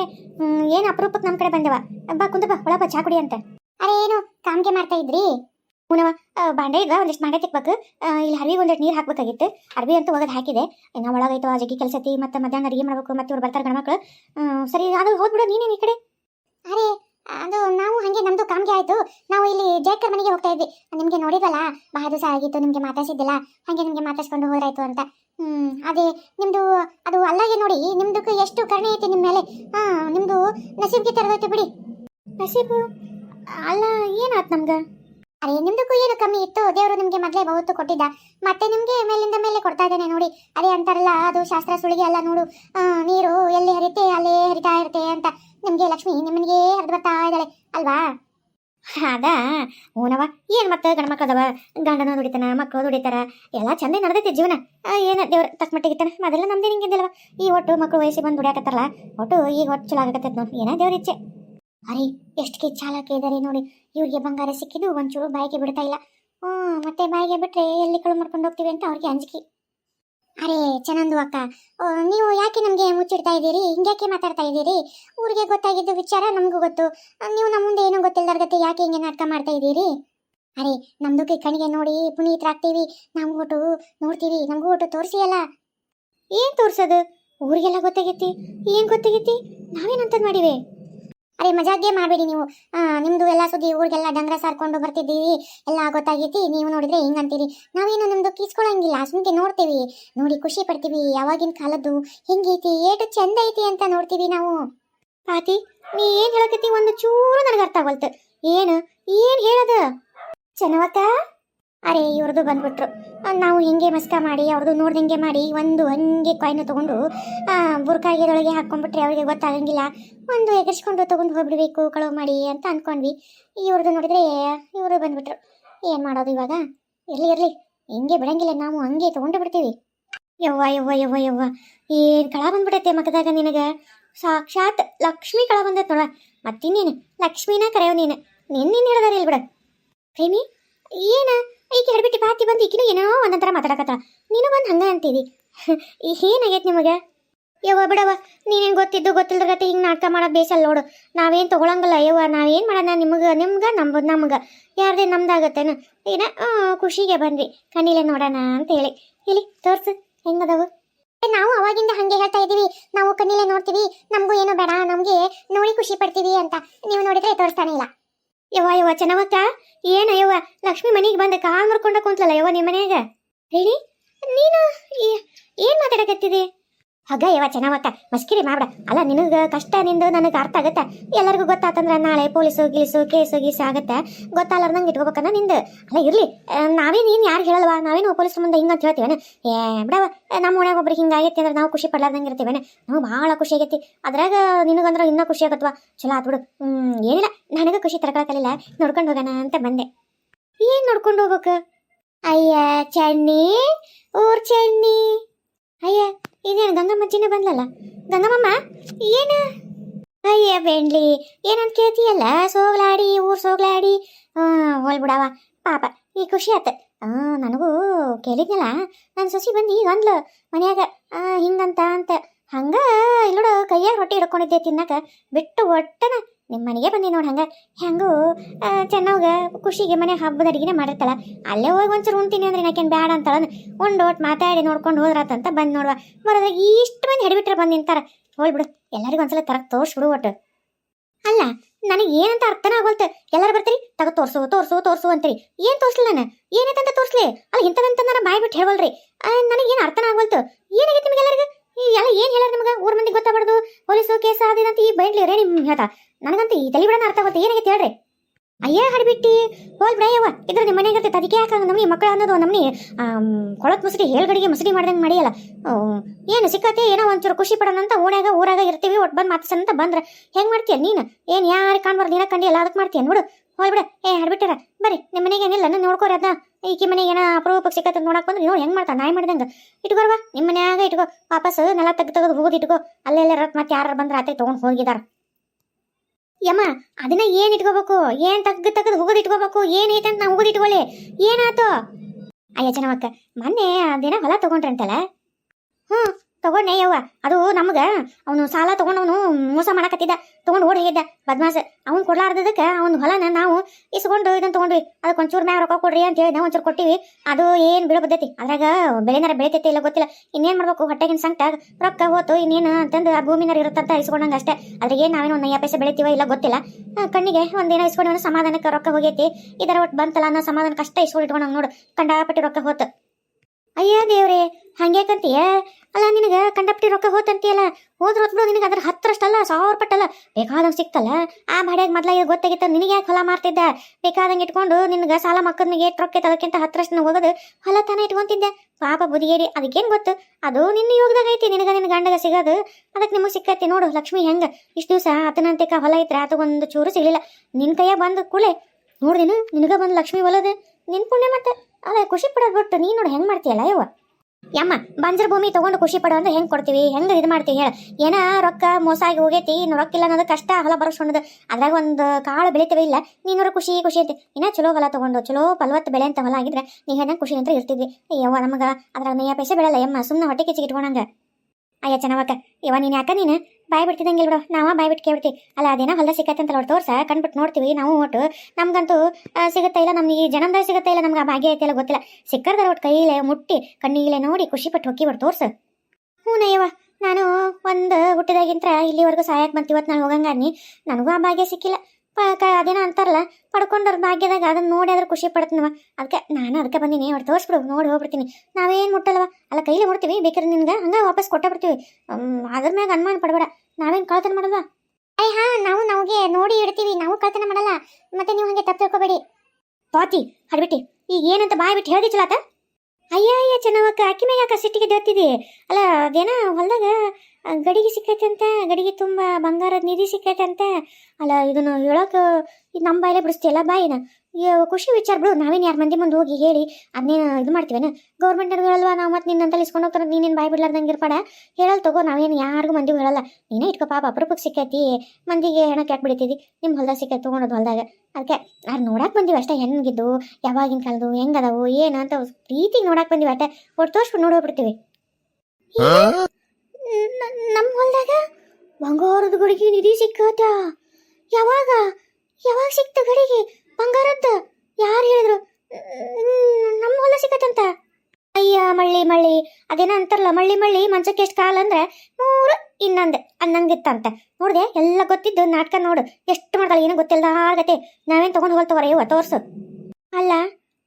ಏನು ಅಪರೂಪಕ್ಕೆ ನಮ್ಮ ಕಡೆ ಬಂದವ? ಬಾ ಕುಂದಪ್ಪ ಒಳಗ ಚಾ ಕುಡಿ ಅಂತ. ಅರೆ, ಏನು, ಕಾಮ್ಗೆ ಮಾಡ್ತಾ ಇದ್ರಿ? ಪುನವ ಬಾಂಡೆ ಇದ್ವ? ಒಂದಿಷ್ಟು ಬಾಂಡೆ ತಿಕ್ಬೇಕು. ಇಲ್ಲಿ ಹರಿವಿಗೆ ಒಂದಿಷ್ಟು ನೀರು ಹಾಕ್ಬೇಕಾಗಿತ್ತು. ಅರ್ವಿ ಅಂತೂ ಒಗದು ಹಾಕಿದೆ. ಏನೋ ಒಳಗೈತು ಆ ಜಗ್ಗಿ ಕೆಲಸತಿ ಮತ್ತು ಮಧ್ಯಾಹ್ನ ಅಡುಗೆ ಮಾಡಬೇಕು ಮತ್ತು ಇವ್ರು ಬರ್ತಾರೆ ಗಣಮಕ್ಳು ಸರಿ ಅದು ಹೋಗ್ಬಿಡು ನೀನೇನು ಈ ಕಡೆ. ಅರೆ ಅದು ನಾವು ಹಾಗೆ ನಮ್ಮದು ಕಾಮ್ಗೆ ಆಯಿತು. ನಾವು ಇಲ್ಲಿ ಜೇಕರ್ ಮನೆಗೆ ಹೋಗ್ತಾ ಇದ್ವಿ. ನಿಮಗೆ ನೋಡಿದ್ವಲ್ಲ? ಬಹಳ ದಿವಸ ಆಗಿತ್ತು ನಿಮಗೆ ಮಾತಾಡ್ಸಿದ್ದಿಲ್ಲ. ಹಾಗೆ ನಿಮಗೆ ಮಾತಾಡ್ಸ್ಕೊಂಡು ಹೋದ್ರಾಯ್ತು ಅಂತ. ಹ್ಞೂ ಅದೇ ನಿಮ್ಮದು ಅದು ಅಲ್ಲಾಗೆ ನೋಡಿ ನಿಮ್ದಕ್ಕೆ ಎಷ್ಟು ಕರುಣೆ ಐತಿ ನಿಮ್ಮ ಮೇಲೆ. ಹಾಂ ನಿಮ್ಮದು ನಸೀಬ್ಗೆ ತೆರೆದೈತೆ ಬಿಡಿ. ನಸೀಬು ಅಲ್ಲ ಏನಾಯ್ತು ನಮ್ಗ? ಅರೆ, ನಿಮ್ದಕ್ಕೂ ಏನು ಕಮ್ಮಿ ಇತ್ತು? ದೇವರು ನಿಮ್ಗೆ ಮೊದಲೇ ಬಹುತ್ತು ಕೊಟ್ಟಿದ್ದ. ಮತ್ತೆ ನಿಮ್ಗೆ ಮೇಲಿಂದ ಮೇಲೆ ಕೊಡ್ತಾ ಇದ್ದೇನೆ ನೋಡಿ. ಅದೇ ಅಂತಾರಲ್ಲ, ಅದು ಶಾಸ್ತ್ರ ಸುಳಿಗೆ ಅಲ್ಲ ನೋಡು. ನೀರು ಎಲ್ಲಿ ಹರಿತೆ ಅಲ್ಲೇ ಹರಿತಾ ಇರುತ್ತೆ ಅಂತ. ನಿಮ್ಗೆ ಲಕ್ಷ್ಮಿ ನಿಮ್ಮನಿಗೆ ಹರಿದು ಬರ್ತಾ ಇದ್ದಾಳೆ, ಅಲ್ವಾ? ಅದ ಹೂನವ ಏನ್ ಮತ್ತೆ ಗಂಡ ಮಕ್ಕಳದವ? ಗಂಡನ ದುಡಿತಾನ, ಮಕ್ಕಳು ದುಡಿತಾರ? ಎಲ್ಲ ಚಂದ ನಡೆದೈತಿ ಜೀವನ. ಏನ ದೇವ್ರ ತಕ್ಕ ಮಟ್ಟಿಗೆ ಅದೆಲ್ಲ ಮೊದಲ ನಮ್ದೇ ಹಿಂಗಿದ್ದಿಲ್ಲವ ಈ ಒಟ್ಟು ಮಕ್ಕಳು ವಯಸ್ಸಿಗೆ ಬಂದು ದುಡಿಯಾಕತ್ತಾರಲ್ಲ, ಒಟ್ಟು ಈಗ ಒಟ್ಟು ಚಲೋ ಆಗತ್ತೆ ನೋಡಿ. ಏನ ದೇವ್ರ ಇಚ್ಛೆ? ಅರೆ, ಎಷ್ಟು ಚಾಲಕ ಇದ್ದಾರೆ ನೋಡಿ. ಇವ್ರಿಗೆ ಬಂಗಾರ ಸಿಕ್ಕಿದ್ದು ಒಂಚೂರು ಬಾಯಿಗೆ ಬಿಡ್ತಾ ಇಲ್ಲ. ಹ್ಞೂ, ಮತ್ತೆ ಬಾಯಿಗೆ ಬಿಟ್ರೆ ಎಲ್ಲಿ ಕಳು ಮಾಡ್ಕೊಂಡು ಹೋಗ್ತೀವಿ ಅಂತ ಅವ್ರಿಗೆ ಅಂಜಿಕೆ. ಅರೆ ಚೆನ್ನಂದು ಅಕ್ಕ ನೀವು ಯಾಕೆ ನಮಗೆ ಮುಚ್ಚಿಡ್ತಾ ಇದ್ದೀರಿ? ಹಿಂಗ್ಯಾಕೆ ಮಾತಾಡ್ತಾ ಇದ್ದೀರಿ? ಊರಿಗೆ ಗೊತ್ತಾಗಿದ್ದು ವಿಚಾರ ನಮಗೂ ಗೊತ್ತು. ನೀವು ನಮ್ಮ ಮುಂದೆ ಏನೂ ಗೊತ್ತಿಲ್ಲದ ಗತಿ ಯಾಕೆ ಹಿಂಗೆ ನಾಟಕ ಮಾಡ್ತಾ ಇದ್ದೀರಿ? ಅರೆ, ನಮ್ದು ಕೈ ಕಣ್ಣಿಗೆ ನೋಡಿ ಪುನೀತರಾಗ್ತೀವಿ ನಾವು ಒಟ್ಟು ನೋಡ್ತೀವಿ, ನಮಗೂ ಒಟ್ಟು ತೋರಿಸಿ ಅಲ್ಲ ಏನ್ ತೋರಿಸೋದು? ಊರಿಗೆಲ್ಲ ಗೊತ್ತಾಗೈತಿ. ಏನು ಗೊತ್ತಾಗೈತಿ? ನಾವೇನಂತ ಮಾಡಿವೆ? ಅರೆ ಮಜಾಗೆ ಮಾಡಬೇಡಿ ನೀವು. ನಿಮ್ಮದು ಎಲ್ಲ ಸುದ್ದಿ ಊರಿಗೆಲ್ಲ ಡಂಗ್ರ ಸಾರ್ಕೊಂಡು ಬರ್ತಿದ್ದೀವಿ. ಎಲ್ಲ ಗೊತ್ತಾಗೈತಿ, ನೀವು ನೋಡಿದ್ರೆ ಹಿಂಗಂತೀರಿ ನಾವೇನು ನಮ್ದು ಕೀಸ್ಕೊಳ್ಳಂಗಿಲ್ಲ ಸುಮ್ಕೆ ನೋಡ್ತೀವಿ. ನೋಡಿ ಖುಷಿ ಪಡ್ತೀವಿ, ಯಾವಾಗಿನ ಕಾಲದ್ದು ಹೆಂಗೈತಿ ಏಟು ಚಂದ ಐತಿ ಅಂತ ನೋಡ್ತೀವಿ ನಾವು. ಆತಿ ನೀ ಏನ್ ಹೇಳಕತ್ತಿ, ಒಂದು ಚೂರು ನನಗೆ ಅರ್ಥ ಆಗೋಲ್ತು. ಏನು, ಏನ್ ಹೇಳೋದು? ಚೆನ್ನವಕ್ಕ ಅರೆ ಇವ್ರದ್ದು ಬಂದ್ಬಿಟ್ರು. ನಾವು ಹಿಂಗೆ ಮಸ್ಕ ಮಾಡಿ ಅವ್ರದ್ದು ನೋಡ್ದಂಗೆ ಮಾಡಿ, ಒಂದು ಹಂಗೆ ಕಾಯಿನ ತಗೊಂಡು ಬುರ್ಕಾಗಿರೊಳಗೆ ಹಾಕೊಂಡ್ಬಿಟ್ರೆ ಅವ್ರಿಗೆ ಗೊತ್ತಾಗಂಗಿಲ್ಲ. ಒಂದು ಎಗರ್ಸ್ಕೊಂಡು ತೊಗೊಂಡು ಹೋಗ್ಬಿಡ್ಬೇಕು, ಕಳವು ಮಾಡಿ ಅಂತ ಅಂದ್ಕೊಂಡ್ವಿ ಇವ್ರದ್ದು ನೋಡಿದ್ರೆ, ಇವರು ಬಂದ್ಬಿಟ್ರು. ಏನು ಮಾಡೋದು ಇವಾಗ? ಇರಲಿ ಇರಲಿ. ಹಿಂಗೆ ಬಿಡಂಗಿಲ್ಲ, ನಾವು ಹಂಗೆ ತೊಗೊಂಡು ಬಿಡ್ತೀವಿ. ಯವ್ವ ಯವ್ವ ಯವ್ವ ಯವ್ವ. ಏನು ಕಳ ಬಂದ್ಬಿಟ್ಟೈತೆ ಮಗದಾಗ ನಿನಗೆ? ಸಾಕ್ಷಾತ್ ಲಕ್ಷ್ಮಿ ಕಳ ಬಂದೈತೆ ನೋಡ ಮತ್ತಿನ್ನೇನು? ಲಕ್ಷ್ಮಿನ ಕರೆಯೋ ನೀನು. ನಿನ್ನ ಹೇಳಿದಾರೆ ಹೇಳ್ದಾರ ಇಲ್ಲಿ ಬಿಡ ಪ್ರೇಮಿ, ಏನ? ಈಕೆ ಹೇಳ್ಬಿಟ್ಟು ಪಾತಿ ಬಂದು ಈಗಿನ ಏನೋ ಒಂದೊಂಥರ ಮಾತಾಡಕತ್ತ ನೀನು ಬಂದು ಹಂಗ ಅಂತೀವಿ ಏನಾಗೈತೆ ನಿಮಗೆ? ಯವ್ವ ಬಿಡವ ನೀನೇನು ಗೊತ್ತಿದ್ದು ಗೊತ್ತಿಲ್ದ ಗತಿ ಹಿಂಗೆ ನಾಟಕ ಮಾಡೋದು ಬೇಸಲ್ಲ ನೋಡು. ನಾವೇನು ತೊಗೊಳಂಗಿಲ್ಲ ಯವ್ವ, ನಾವೇನು ಮಾಡೋಣ ನಿಮಗೆ, ನಿಮ್ಗೆ ನಮ್ದು ನಮ್ಗೆ. ಯಾರ್ದೇ ನಮ್ದಾಗತ್ತೇನು? ಏನ ಖುಷಿಗೆ ಬಂದ್ವಿ. ಕಣ್ಣಿಲೆ ನೋಡೋಣ ಅಂತ ಹೇಳಿ. ಇಲ್ಲಿ ತೋರ್ಸು, ಹೆಂಗದವು? ನಾವು ಅವಾಗಿಂದ ಹಂಗೆ ಹೇಳ್ತಾ ಇದ್ದೀವಿ. ನಾವು ಕಣ್ಣಿಲೆ ನೋಡ್ತೀವಿ. ನಮಗೂ ಏನೋ ಬೇಡ, ನಮಗೆ ನೋಡಿ ಖುಷಿ ಪಡ್ತೀವಿ ಅಂತ. ನೀವು ನೋಡಿದ್ರೆ ತೋರಿಸ್ತಾನೆ ಇಲ್ಲ. ಯವ್ವ ಯವ್ವ ಚೆನ್ನವಕ್ಕ ಏನ ಯವ್ವ, ಲಕ್ಷ್ಮಿ ಮನೆಗೆ ಬಂದ ಕಾಲ್ ಮುರ್ಕೊಂಡ ಕುಂತಲ್ಲ ಯವ್ವ ನಿಮ್ಮ ಮನ್ಯಾಗ? ಹೇಳಿ, ನೀನು ಏನ್ ಮಾತಾಡಕತ್ತಿದೆ? ಹಗ ಯವ ಚೆನ್ನವಕ್ಕ ಮಸ್ಕಿರಿ ಮಾಡ್ಬೇಡ ಅಲ್ಲ, ನಿನಗ ಕಷ್ಟ ನಿಂದು ನನಗೆ ಅರ್ಥ ಆಗುತ್ತೆ. ಎಲ್ಲರಿಗೂ ಗೊತ್ತಾತಂದ್ರ ನಾಳೆ ಪೊಲೀಸು, ಗಿಲೀಸು, ಕೇಸು, ಗೀಸು ಆಗುತ್ತೆ. ಗೊತ್ತಾಲಾರ್ದಂಗೆ ಇಟ್ಕೋಬೇಕನ್ನ ನಿಂದು. ಅಲ್ಲ, ಇರ್ಲಿ. ನಾವೇನು ನೀನು ಯಾರು ಹೇಳಲ್ವಾ? ನಾವೇನು ಪೊಲೀಸ್ ಮುಂದೆ ಹಿಂಗಂತ ಹೇಳ್ತೀವನ? ಏ, ಬಿಡವ. ನಮ್ಮ ಮನ್ಯಾಗ ಒಬ್ರಿಗೆ ಹಿಂಗಾಗೈತಿ ಅಂದ್ರೆ ನಾವು ಖುಷಿ ಪಡ್ಲಾರ್ದಂಗೆ ಇರ್ತೀವೇನೆ? ನಾವು ಭಾಳ ಖುಷಿ ಆಗೈತಿ. ಅದ್ರಾಗ ನಿನಗಂದ್ರೆ ಇನ್ನೂ ಖುಷಿ ಆಗತ್ವಾ? ಚಲೋ ಆತ್ಬಿಡು ಏನಿಲ್ಲ. ನನಗೆ ಖುಷಿ ತರ್ಕೊಳಕಲಿಲ್ಲ ನೋಡ್ಕೊಂಡು ಹೋಗೋಣ ಅಂತ ಬಂದೆ. ಏನ್ ನೋಡ್ಕೊಂಡು ಹೋಗ್ಬೇಕು? ಅಯ್ಯ, ಚಣ್ಣಿ. ಊರ್ ಚಣ್ಣಿ. ಅಯ್ಯ, ಇದೇನು ಗಂಗಮ್ಮಜ್ಜಿನೇ ಬಂದ್ಲಲ್ಲ? ಗಂಗಮ್ಮಮ್ಮ, ಏನ? ಅಯ್ಯ ಬೆಂಡ್ಲಿ ಏನಂತ ಕೇಳ್ತೀಯಲ್ಲ? ಸೋಗ್ಲಾಡಿ, ಊರ್ ಸೋಗ್ಲಾಡಿ. ಹಾ ಹೋಲ್ ಬಿಡವ ಪಾಪ, ಈ ಖುಷಿ ಆತ. ನನಗೂ ಕೇಳಿದ್ನಲ್ಲ ನನ್ನ ಸೊಸಿ ಬಂದು ಈಗ ಅಂದ್ಲು, ಮನ್ಯಾಗ ಹಿಂಗಂತ ಅಂತ. ಹಂಗ ಇಲ್ಲೋಡು ಕೈಯಾಗ ರೊಟ್ಟಿ ಹಿಡ್ಕೊಂಡಿದ್ದೆ ತಿನ್ನಕ, ಬಿಟ್ಟು ಒಟ್ಟನ ನಿಮ್ಮ ಮನೆಗೆ ಬಂದಿ ನೋಡಿ ಹಂಗೆ. ಹೆಂಗೂ ಚೆನ್ನಾಗ ಖುಷಿಗೆ ಮನೆ ಹಬ್ಬದ ಅಡಿಗೆನೆ ಮಾಡಿರ್ತಾಳ. ಅಲ್ಲೇ ಹೋಗಿ ಒಂಚೂರು ಉಣ್ತೀನಿ ಅಂದ್ರೆ ನಾಕೇನು ಬ್ಯಾಡ ಅಂತಾಳ ಒಂದು ಒಟ್ಟು ಮಾತಾಡಿ ನೋಡ್ಕೊಂಡು ಹೋದ್ರಾತಂತ ಬಂದು ನೋಡುವ. ಬರೋದಾಗ ಇಷ್ಟು ಮಂದಿ ಹಿಡಿಬಿಟ್ರೆ ಬಂದು ನಿಂತಾರ. ಹೋಗ್ಬಿಡು ಎಲ್ಲರಿಗೂ ಒಂದ್ಸಲ ತರಕ್ ತೋರ್ಸ್ಬಿಡು ಒಟ್ಟು. ಅಲ್ಲ, ನನಗೆ ಏನಂತ ಅರ್ಥನ ಆಗೋಲ್ತ. ಎಲ್ಲರೂ ಬರ್ತೀರಿ, ತಗೋ ತೋರ್ಸು ತೋರ್ಸು ತೋರ್ಸು ಅಂತೀರಿ. ಏನ್ ತೋರ್ಸ್ಲಿ ನಾನು? ಏನೈತಂತ ತೋರ್ಸ್ಲಿ? ಅಲ್ಲ ಇಂಥದಂತನಾರ ಬಾಯ್ ಬಿಟ್ಟು ನನಗೆ ನನಗೇನು ಅರ್ಥನ ಆಗೋಲ್ತು. ಏನಾಗೈತೆ ನಿಮಗೆಲ್ಲರಿಗೂ? ಈ ಎಲ್ಲ ಏನ್ ಹೇಳ್ಯಾರ ನಿಮ್ಗೆ? ಊರ್ ಮಂದಿ ಗೊತ್ತಾಗ್ಬಾರ್ದು. ಪೊಲೀಸು, ಕೇಸ್ ಆದಿದಂತ ಈ ಬೈಂಡ್ಲಿ ರೇ ನಿಮ್ ಹೇಳ್ತಾ. ನನಗಂತ ಈ ತಲೆ ಬಿಡೋಣ ಅರ್ಥ ಆಗುತ್ತೆ ಏನೈತೆ ಹೇಳ್ರಿ? ಅಯ್ಯ, ಹಡ್ಬಿಟ್ಟಿ. ಹೋಲ್ ಬಿಡಯ್ಯವ್ವ ಇದ್ರ ನಿಮ್ಮ ಮನೆಗೆ ಇರ್ತೈತೆ. ಅದಕ್ಕೆ ಯಾಕೆ ನಮ್ಮನಿ ಮಕ್ಕಳು ಅನ್ನೋದು ನಮ್ಮನಿ ಕೊಳತ್ ಮುಸುಡಿ, ಹೇಳ್ಗಡಿಗೆ ಮುಸುಡಿ ಮಾಡ್ದಂಗೆ ಮಾಡಿಯಲ್ಲ. ಏನು ಸಿಕ್ಕತ್ತೆ ಏನೋ ಒಂಚೂರು ಖುಷಿ ಪಡೋಣ ಅಂತ ಓಣ್ಯಾಗ ಊರಾಗ ಇರ್ತೀವಿ. ಒಟ್ಟು ಬಂದು ಮಾತಾಡ್ಸಣ ಅಂತ ಬಂದ್ರೆ. ಹೆಂಗ್ ಮಾಡ್ತೀಯ ನೀನು? ಏನ್ ಯಾರು ಕಾಣ್ಬಾರ್ದು? ನೀನ ಕಂಡಿಲ್ಲ ಅದಕ್ಕೆ ಮಾಡ್ತೀಯ? ನೋಡು. ಹೋಲ್ ಬಿಡ. ಏ ಹಡ್ಬಿಟ್ಟರ ಬರ್ರಿ. ನಿಮ್ಮ ಮನೆಗೆ ಏನಿಲ್ಲ, ನಾನು ನೋಡ್ಕೋರಿ ಅದನ್ನ ಈಕಿ ಮನೆಗೆ ಏನೋ ಅಪರೂಪಕ್ಕೆ ಸಿಕ್ಕತ್ತ ನೋಡಕ್ ಬಂದ್ರೆ ನೋಡಿ ಹೆಂಗ್ ಮಾಡ್ತಾ ನಾಯಿ ಮಾಡಿದಂಗ. ಇಟ್ಕೋರ್ವ ನಿಮ್ಮ ಮನ್ಯಾಗ ಇಟ್ಕೋ. ವಾಪಸ್ ನೆಲ ತೆಗ್ದು ತೆಗೆದು ಹೋಗೋದು ಇಟ್ಕೋ. ಅಲ್ಲೆಲ್ಲ ರತ್ ಮತ್ತೆ ಯಾರು ಬಂದ್ರೆ ಆತ ತೊಗೊಂಡು ಹೋಗಿದಾರ. ಯಮ್ಮ, ಅದನ್ನ ಏನ್ ಇಟ್ಕೋಬೇಕು? ಏನ್ ತಗ್ದು ತೆಗೆದು ಹೋಗೋದು ಇಟ್ಕೋಬೇಕು? ಏನ್ ಐತೆ ಅಂತ ಹೋಗೋದು ಇಟ್ಕೊಳ್ಳಿ. ಏನಾತು ಅಯ್ಯ ಚೆನ್ನವಕ್ಕ ಮೊನ್ನೆ ಅದೇನ ಹೊಲ ತಗೊಂಡ್ರಂತಲ್ಲ? ಹ್ಞೂ ತಗೊಂಡೆ ಯವ್ವ. ಅದು ನಮ್ಗ. ಅವನು ಸಾಲ ತಗೊಂಡವನು ಮೋಸ ಮಾಡಕತ್ತಿದ್ದ. ತಗೊಂಡು ಓಡಿ ಹೋಗಿದ್ದ ಬದ್ಮಾಸ. ಅವ್ನು ಕೊಡ್ಲಾರ್ದಕ್ಕೆ ಅವ್ನ ಹೊಲನ ನಾವು ಇಸ್ಕೊಂಡು ಇದನ್ನ ತಗೊಂಡ್ವಿ. ಅದಕ್ಕೆ ಒಂಚೂರು ಮ್ಯಾಗ ರೊಕ್ಕ ಕೊಡ್ರಿ ಅಂತ ಹೇಳಿ ನಾವು ಒಂಚೂರು ಕೊಟ್ಟಿವಿ. ಅದು ಏನು ಬೀಳೋ ಬದ್ದೈತಿ ಅದ್ರಾಗ ಬೆಳೆನಾರ ಬೆಳಿತೈತಿ ಇಲ್ಲ ಗೊತ್ತಿಲ್ಲ. ಇನ್ನೇನು ಮಾಡ್ಬೇಕು? ಹೊಟ್ಟೆಗಿನ ಸಂಕಟ. ರೊಕ್ಕ ಹೋತು, ಇನ್ನೇನು ಅಂತಂದು ಆ ಭೂಮಿನಾರ ಇರುತ್ತಂತ ಇಸ್ಕೊಂಡಂಗೆ ಅಷ್ಟೇ. ಏನು ನಾವೇನು ಒಂದು ನಯ್ಯ ಪೈಸೆ ಬೆಳಿತೀವ ಇಲ್ಲ ಗೊತ್ತಿಲ್ಲ. ಕಣ್ಣಿಗೆ ಒಂದೇನೋ ಇಸ್ಕೊಂಡು ಸಮಾಧಾನಕ್ಕೆ ರೊಕ್ಕ ಹೋಗೈತಿ. ಇದರ ಒಟ್ಟು ಬಂತಲ್ಲ ಅನ್ನೋ ಸಮಾಧಾನಕ್ಕೆ ಅಷ್ಟೇ ಇಸ್ಕೊಂಡು ಇಟ್ಕೊಂಡಂಗೆ ನೋಡು. ಕಂಡಾಪಟ್ಟಿ ರೊಕ್ಕ ಹೋತು. ಅಯ್ಯ ದೇವ್ರೆ ಹಂಗ್ಯಾಕಂತೀಯ ಅಲ್ಲ, ನಿನಗ ಕಂಡಪ್ಟಿ ರೊಕ್ಕ ಹೋತಂತೀಯಲ್ಲ? ಹೋದ್ರ ಹೊತ್ತು ನಿನಗೆ ಅದ್ರ ಹತ್ತರಷ್ಟಲ್ಲ ಸಾವಿರ ಪಟ್ಟಲ್ಲ. ಬೇಕಾದಂಗೆ ಸಿಕ್ತಲ್ಲ? ಆ ಬಾಡ್ಯಾಗ ಮೊದ್ಲ ಈಗ ಗೊತ್ತಾಗಿತ್ತ ನಿನಗೆ ಯಾಕೆ ಹೊಲ ಮಾರ್ತಿದ್ದೆ? ಬೇಕಾದಂಗೆ ಇಟ್ಕೊಂಡು ನಿನಗೆ ಸಾಲ ಮಕ್ಕಳಿಗೆ ಎಷ್ಟು ರೊಕ್ಕ ಅದಕ್ಕಿಂತ ಹತ್ತರಷ್ಟು ಹೋಗೋದು ಹೊಲ ತಾನೇ ಇಟ್ಕೊಂತಿದ್ದೆ? ಪಾಪ ಬುದಿಗೇಡಿ, ಅದಕ್ಕೇನು ಗೊತ್ತು? ಅದು ನಿನ್ನ ಯೋಗದಾಗ ಐತಿ, ನಿನಗ ನಿನ್ನ ಗಂಡಗ ಸಿಗೋದು. ಅದಕ್ಕೆ ನಿಮಗೆ ಸಿಕ್ಕೈತಿ ನೋಡು, ಲಕ್ಷ್ಮಿ ಹೆಂಗೆ? ಇಷ್ಟು ದಿವಸ ಆತನಂತಿಕ ಹೊಲ ಆತ ಒಂದು ಚೂರು ಸಿಗಲಿಲ್ಲ. ನಿನ್ನ ಕೈಯಾಗ ಬಂದ ಕೂಳೆ ನೋಡ್ದಿನ ನಿನಗೆ ಬಂದು ಲಕ್ಷ್ಮಿ ಹೊಲದು? ನಿನ್ ಪುಣ್ಯ ಮತ್ತೆ? ಅಲ್ಲ ಖುಷಿ ಪಡೋದು ಬಿಟ್ಟು ನೀನು ನೋಡಿ ಹೆಂಗೆ ಮಾಡ್ತೀಯಲ್ಲ, ಯವ್ವ? ಯಮ್ಮ, ಬಂಜರ ಭೂಮಿ ತಗೊಂಡು ಖುಷಿ ಪಡೋ ಅಂದ್ರೆ ಹೆಂಗ್ ಕೊಡ್ತೀವಿ? ಹೆಂಗ್ ಇದು ಮಾಡ್ತೀವಿ ಹೇಳ. ಏನ ರೊಕ್ಕ ಮೋಸ ಆಗಿ ಹೋಗೈತಿ, ಇನ್ನು ರೊಕ್ಕ ಇಲ್ಲ ಅನ್ನೋದು ಕಷ್ಟ, ಹೊಲ ಬರೋಷ್ಟೊಂದು ಅದ್ರಾಗ ಒಂದು ಕಾಳು ಬೆಳಿತೇವೆ ಇಲ್ಲ, ನೀನು ಖುಷಿ ಖುಷಿ ಐತಿ ಇನ್ನ ಚಲೋ ಹೊಲ ತಗೊಂಡು, ಚಲೋ ಫಲವತ್ತು ಬೆಳೆ ಅಂತ ಹೊಲ ಆಗಿದ್ರೆ ನೀ ಹೆಂಗ್ ಖುಷಿ ಅಂತ ಇರ್ತಿದ್ವಿ. ಯವ್ವ, ನಮಗ ಅದ್ರಾಗ ನಯ್ಯ ಪೈಸೆ ಬೆಳೆಲ್ಲ, ಯಮ್ಮ ಸುಮ್ಮನೆ ಹೊಟ್ಟೆ ಕಿಚ್ಚಿ ಇಟ್ಕೊಂಡಂಗ. ಅಯ್ಯ ಚೆನ್ನವಕ್ಕ ಇವ ನೀನು ಯಾಕ ನೀನು? ಬಾಯ್ ಬಿಡ್ತಿದಂಗಿಲ್ಲ ಬಿಡು. ನಾವ ಬಾಯ್ ಬಿಟ್ಟು ಕೇಳ್ತಿ ಅಲ್ಲ, ಅದೇನೋ ಹೊಲ ಸಿಕ್ಕತ್ತೆ ಅಂತ ಅವ್ರು ತೋರ್ಸ ಕಣ್ಬಿಟ್ಟು ನೋಡ್ತೀವಿ ನಾವು ಒಟ್ಟು. ನಮ್ಗಂತೂ ಸಿಗುತ್ತ ಇಲ್ಲ, ನಮ್ಗೆ ಈ ಜನ್ಮದಾಗ ಸಿಗುತ್ತಾ ಇಲ್ಲ, ನಮ್ಗೆ ಆ ಭಾಗ್ಯ ಐತೆ ಗೊತ್ತಿಲ್ಲ. ಸಿಕ್ಕರ್ದಾರ ಒಟ್ಟು ಕೈಲೆ ಮುಟ್ಟಿ ಕಣ್ಣಿಗೆ ನೋಡಿ ಖುಷಿ ಪಟ್ಟು ಹೊಕ್ಕಿ ಬಿಡು ತೋರ್ಸು. ಹ್ಞೂ ನಯ್ಯವ ನಾನು ಒಂದು ಹುಟ್ಟಿದಾಗಿಂತ ಇಲ್ಲಿವರೆಗೂ ಸಹಾಯಕ್ಕೆ ಬಂತಿವತ್ತು ನಾನು ಹೋಗಂಗಾನಿ ನನಗೂ ಆ ಭಾಗ್ಯ ಸಿಕ್ಕಿಲ್ಲ. ಪ ಅದೇನೋ ಅಂತಾರಲ್ಲ, ಪಡ್ಕೊಂಡವ್ರ ಭಾಗ್ಯದಾಗ ಅದನ್ನ ನೋಡಿ ಆದ್ರೆ ಖುಷಿ ಪಡ್ತೀನವ ಅದಕ್ಕೆ ನಾನು ಅದಕ್ಕೆ ಬಂದೀನಿ, ಅವ್ರು ತೋರಿಸ್ಬಿಡು, ನೋಡಿ ಹೋಗ್ಬಿಡ್ತೀನಿ. ನಾವೇನು ಮುಟ್ಟಲ್ವ ಅಲ್ಲ ಕೈಲಿ ಮುಡ್ತೀವಿ ಬೇಕಾದ್ರೆ ನಿನ್ಗೆ ಹಂಗೆ ವಾಪಸ್ ಕೊಟ್ಟ ಬಿಡ್ತೀವಿ. ಅದ್ರ ಮ್ಯಾಗ ಅನುಮಾನ ಪಡಬೇಡ. ನಾವೇನು ಕಳ್ತನ ಮಾಡಲ್ವಾ ಅಯ್ಯ ಹಾ, ನಾವು, ನಮಗೆ ನೋಡಿ ಇಡ್ತೀವಿ, ನಾವು ಕಳ್ತನ ಮಾಡಲ್ಲ. ಮತ್ತೆ ನೀವು ಹಂಗೆ ತಪ್ಪು ತಿಳ್ಕೊಬೇಡಿ. ಪಾತಿ, ಹಡ್ಬಿಟ್ಟಿ, ಈಗ ಏನಂತ ಬಾಯ್ ಬಿಟ್ಟು ಹೇಳ್ದಿ ಚಲಾತ ಅಯ್ಯ ಅಯ್ಯ ಚೆನ್ನವಕ್ಕ ಅಕ್ಕಿ ಮ್ಯಾಗ ಯಾಕೆ ಸಿಟ್ಟಿಗೆ ದತ್ತಿದಿ ಅಲ್ಲ, ಅದೇನ ಹೊಲ್ದಾಗ ಗಡಿಗೆ ಸಿಕ್ಕೈತಂತ, ಗಡಿಗೆ ತುಂಬ ಬಂಗಾರದ ನಿಧಿ ಸಿಕ್ಕೈತಂತ. ಅಲ್ಲ, ಇದನ್ನು ಹೇಳೋಕೆ ಇದು ನಮ್ಮ ಬಾಯಲ್ಲೇ ಬಿಡಿಸ್ತೀಯಲ್ಲ ಬಾಯಿನ? ಖುಷಿ ವಿಚಾರ ಬಿಡು, ನಾವೇನು ಯಾರು ಮಂದಿ ಮುಂದೆ ಹೋಗಿ ಹೇಳಿ ಅದನ್ನೇನು ಇದು ಮಾಡ್ತೀವೇನು? ಗೌರ್ಮೆಂಟ್ ಹೇಳಲ್ವಾ ನಾವು ಮತ್ತೆ ನಿನ್ನಂತಲ್ಲಿ ಇಸ್ಕೊಂಡು ಹೋಗ್ತಾರೆ ನೀನೇನು ಬಾಯ್ ಬಿಡ್ಲಾರ್ದಂಗೆ ಇರ್ಪಾಡ ಹೇಳಲ್ ತಗೋ, ನಾವೇನು ಯಾರಿಗೂ ಮಂದಿಗೂ ಹೇಳಲ್ಲ. ನೀನೇ ಇಟ್ಕೋ, ಪಾಪ ಅಪರೂಪಕ್ಕೆ ಸಿಕ್ಕೈತಿ. ಮಂದಿಗೆ ಹೆಣಕ್ಕೆ ಯಾಕೆ ಬಿಡ್ತಿದ್ದಿ ನಿಮ್ಮ ಹೊಲ್ದಾಗ ಸಿಕ್ಕೈತಿ, ತೊಗೊಂಡೋದು ಹೊಲ್ದಾಗ. ಅದಕ್ಕೆ ಅವ್ರು ನೋಡಕ್ಕೆ ಬಂದೀವಿ ಅಷ್ಟೇ ಹೆಂಗಿದ್ದು ಯಾವಾಗಿನ ಕಾಲದು ಹೆಂಗದವು ಏನು ಅಂತ ಪ್ರೀತಿಗೆ ನೋಡಕ್ಕೆ ಬಂದೀವಿ ಅಷ್ಟೇ. ಒಟ್ಟು ತೋರಿಸ್ಬಿಟ್ಟು ನೋಡಿ ಹೋಗ್ಬಿಡ್ತೀವಿ. ನಮ್ಮ ಹೊಲ್ದಾಗ ಬಂಗಾರದ ಗಡಿಗೆ ನಿಧಿ ಸಿಕ್ಕತ್ತ ಯಾವಾಗ? ಯಾವಾಗ ಸಿಕ್ತ ಗಡಿಗೆ? ಬಂಗಾರದ್ದು? ಯಾರು ಹೇಳಿದ್ರು? ನಮ್ಮ ಹೊಲ ಸಿಕ್ಕತ್ತಂತ ಅಯ್ಯ, ಮಳ್ಳಿ ಮಳ್ಳಿ. ಅದೇನೋ ಅಂತಾರಲ್ಲ, ಮಳ್ಳಿ ಮಳ್ಳಿ. ಮಂಚಕ್ಕೆ ಎಷ್ಟು ಕಾಲ ಅಂದ್ರೆ ನೂರು, ಇನ್ನೊಂದು ಅನ್ನಂಗಿತ್ತಂತ. ನೋಡಿದೆ, ಎಲ್ಲ ಗೊತ್ತಿದ್ದು ನಾಟಕ ನೋಡು. ಎಷ್ಟು ಮಾಡ್ತಾಳೆ ಏನೋ ಗೊತ್ತಿಲ್ಲ ಆಗತ್ತೆ. ನಾವೇನು ತೊಗೊಂಡು ಹೋಗ್ತವರ ಇವ ತೋರ್ಸು. ಅಲ್ಲ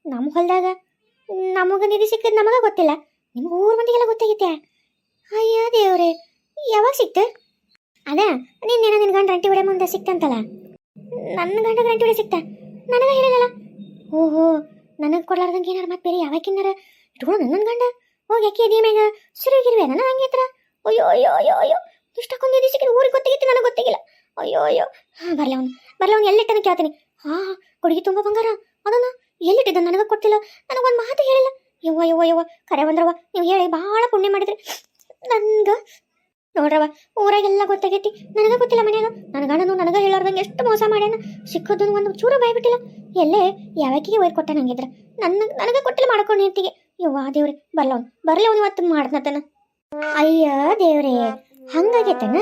ನಮ್ಮ ಹೊಲ್ದಾಗ ನಮಗೆ ನಿಧಿ ಸಿಕ್ಕಿದ್ ನಮಗ ಗೊತ್ತಿಲ್ಲ. ನಿಮ್ಗೆ ಊರ್ ಮಂದಿಗೆಲ್ಲ ಗೊತ್ತಾಗೈತೆ. ಅಯ್ಯ ದೇವ್ರೆ, ಯಾವಾಗ ಸಿಕ್ತು? ಅದೇ, ನಿನ್ನೇನೋ ನಿನ್ನ ಗಂಡ ರಂಟಿ ಹೊಡೆ ಮುಂದೆ ಸಿಕ್ತಂತಲ್ಲ? ನನ್ನ ಗಂಡ ಗಂಟಿ ಹೊಡೆ ಸಿಕ್ತ? ನನಗೆ ಹೇಳಿದಲ್ಲ? ಓಹೋ, ನನಗೆ ಕೊಡ್ಲಾರ್ದಂಗೆ ಏನಾರ ಮತ್ತೆ ಬೇರೆ ಯಾವಾಗಿನಾರ ಇಟ್ಕೊಂಡು ನನ್ನ ಗಂಡ. ಹೋಗಿ ಅಕ್ಕಿ ಅದಿ ಮ್ಯಾಗ ಸುರಿಗಿರ್ವೆ ನನ್ನ ಹಂಗೆ ಹತ್ರ. ಅಯ್ಯೋ ಅಯ್ಯೋ ಅಯ್ಯೋ ಅಯ್ಯೋ, ಇಷ್ಟಕ್ಕೊಂದು ನಿಧಿ ಸಿಕ್ಕಿದ ಊರಿಗೆ ಗೊತ್ತಾಗಿತ್ತು, ನನಗೆ ಗೊತ್ತಾಗಿಲ್ಲ. ಅಯ್ಯೋ ಅಯ್ಯೋ. ಹಾಂ, ಬರಲಿ ಅವನು. ಬರಲಿ ಅವ್ನು ಎಲ್ಲಿಟ್ಟನ ಕೇಳ್ತೀನಿ. ಹಾಂ, ಕೊಡುಗೆ ತುಂಬ ಬಂಗಾರ. ಅದನ್ನ ಎಲ್ಲಿಟ್ಟಿದ್ದ ನನಗೆ ಕೊಟ್ಟಿಲ್ಲ ನನಗೊಂದು ಮಾತು ಹೇಳಿಲ್ಲ. ಯವ್ವ ಯವ್ವ ಯವ್ವ. ಕರೆ ಬಂದ್ರವ್ವ, ನೀವು ಹೇಳಿ ಭಾಳ ಪುಣ್ಯ ಮಾಡಿದ್ರಿ. ನನ್ಗೆ? ನೋಡ್ರವ ಊರಾಗೆಲ್ಲ ಗೊತ್ತಾಗೈತಿ. ನನಗೆ ಗೊತ್ತಿಲ್ಲ ಮನ್ಯಾಗ. ನನ್ನ ಗಂಡನು ನನಗೆ ಹೇಳಾರ್ದಂಗೆ ಎಷ್ಟು ಮೋಸ ಮಾಡ್ಯಾನ. ಸಿಕ್ಕೋದು ಒಂದು ಚೂರು ಬಾಯ್ಬಿಟ್ಟಿಲ್ಲ ಎಲ್ಲೇ? ಯಾವಕ್ಕಿಗೆ ಒಯ್ದು ಕೊಟ್ಟ ನಂಗಿದ್ರ ನನ್ನ ನನಗೆ ಕೊಟ್ಟಿಲ್ಲ ಮಾಡ್ಕೊಂಡು ಹೆಂಡತಿಗೆ ಇವ್ ದೇವ್ರಿ ಬರ್ಲ ಅವ್ನು ಇವತ್ತು ಮಾಡ್ದತನ ಅಯ್ಯ ದೇವ್ರೆ, ಹಂಗಾಗೈತನ?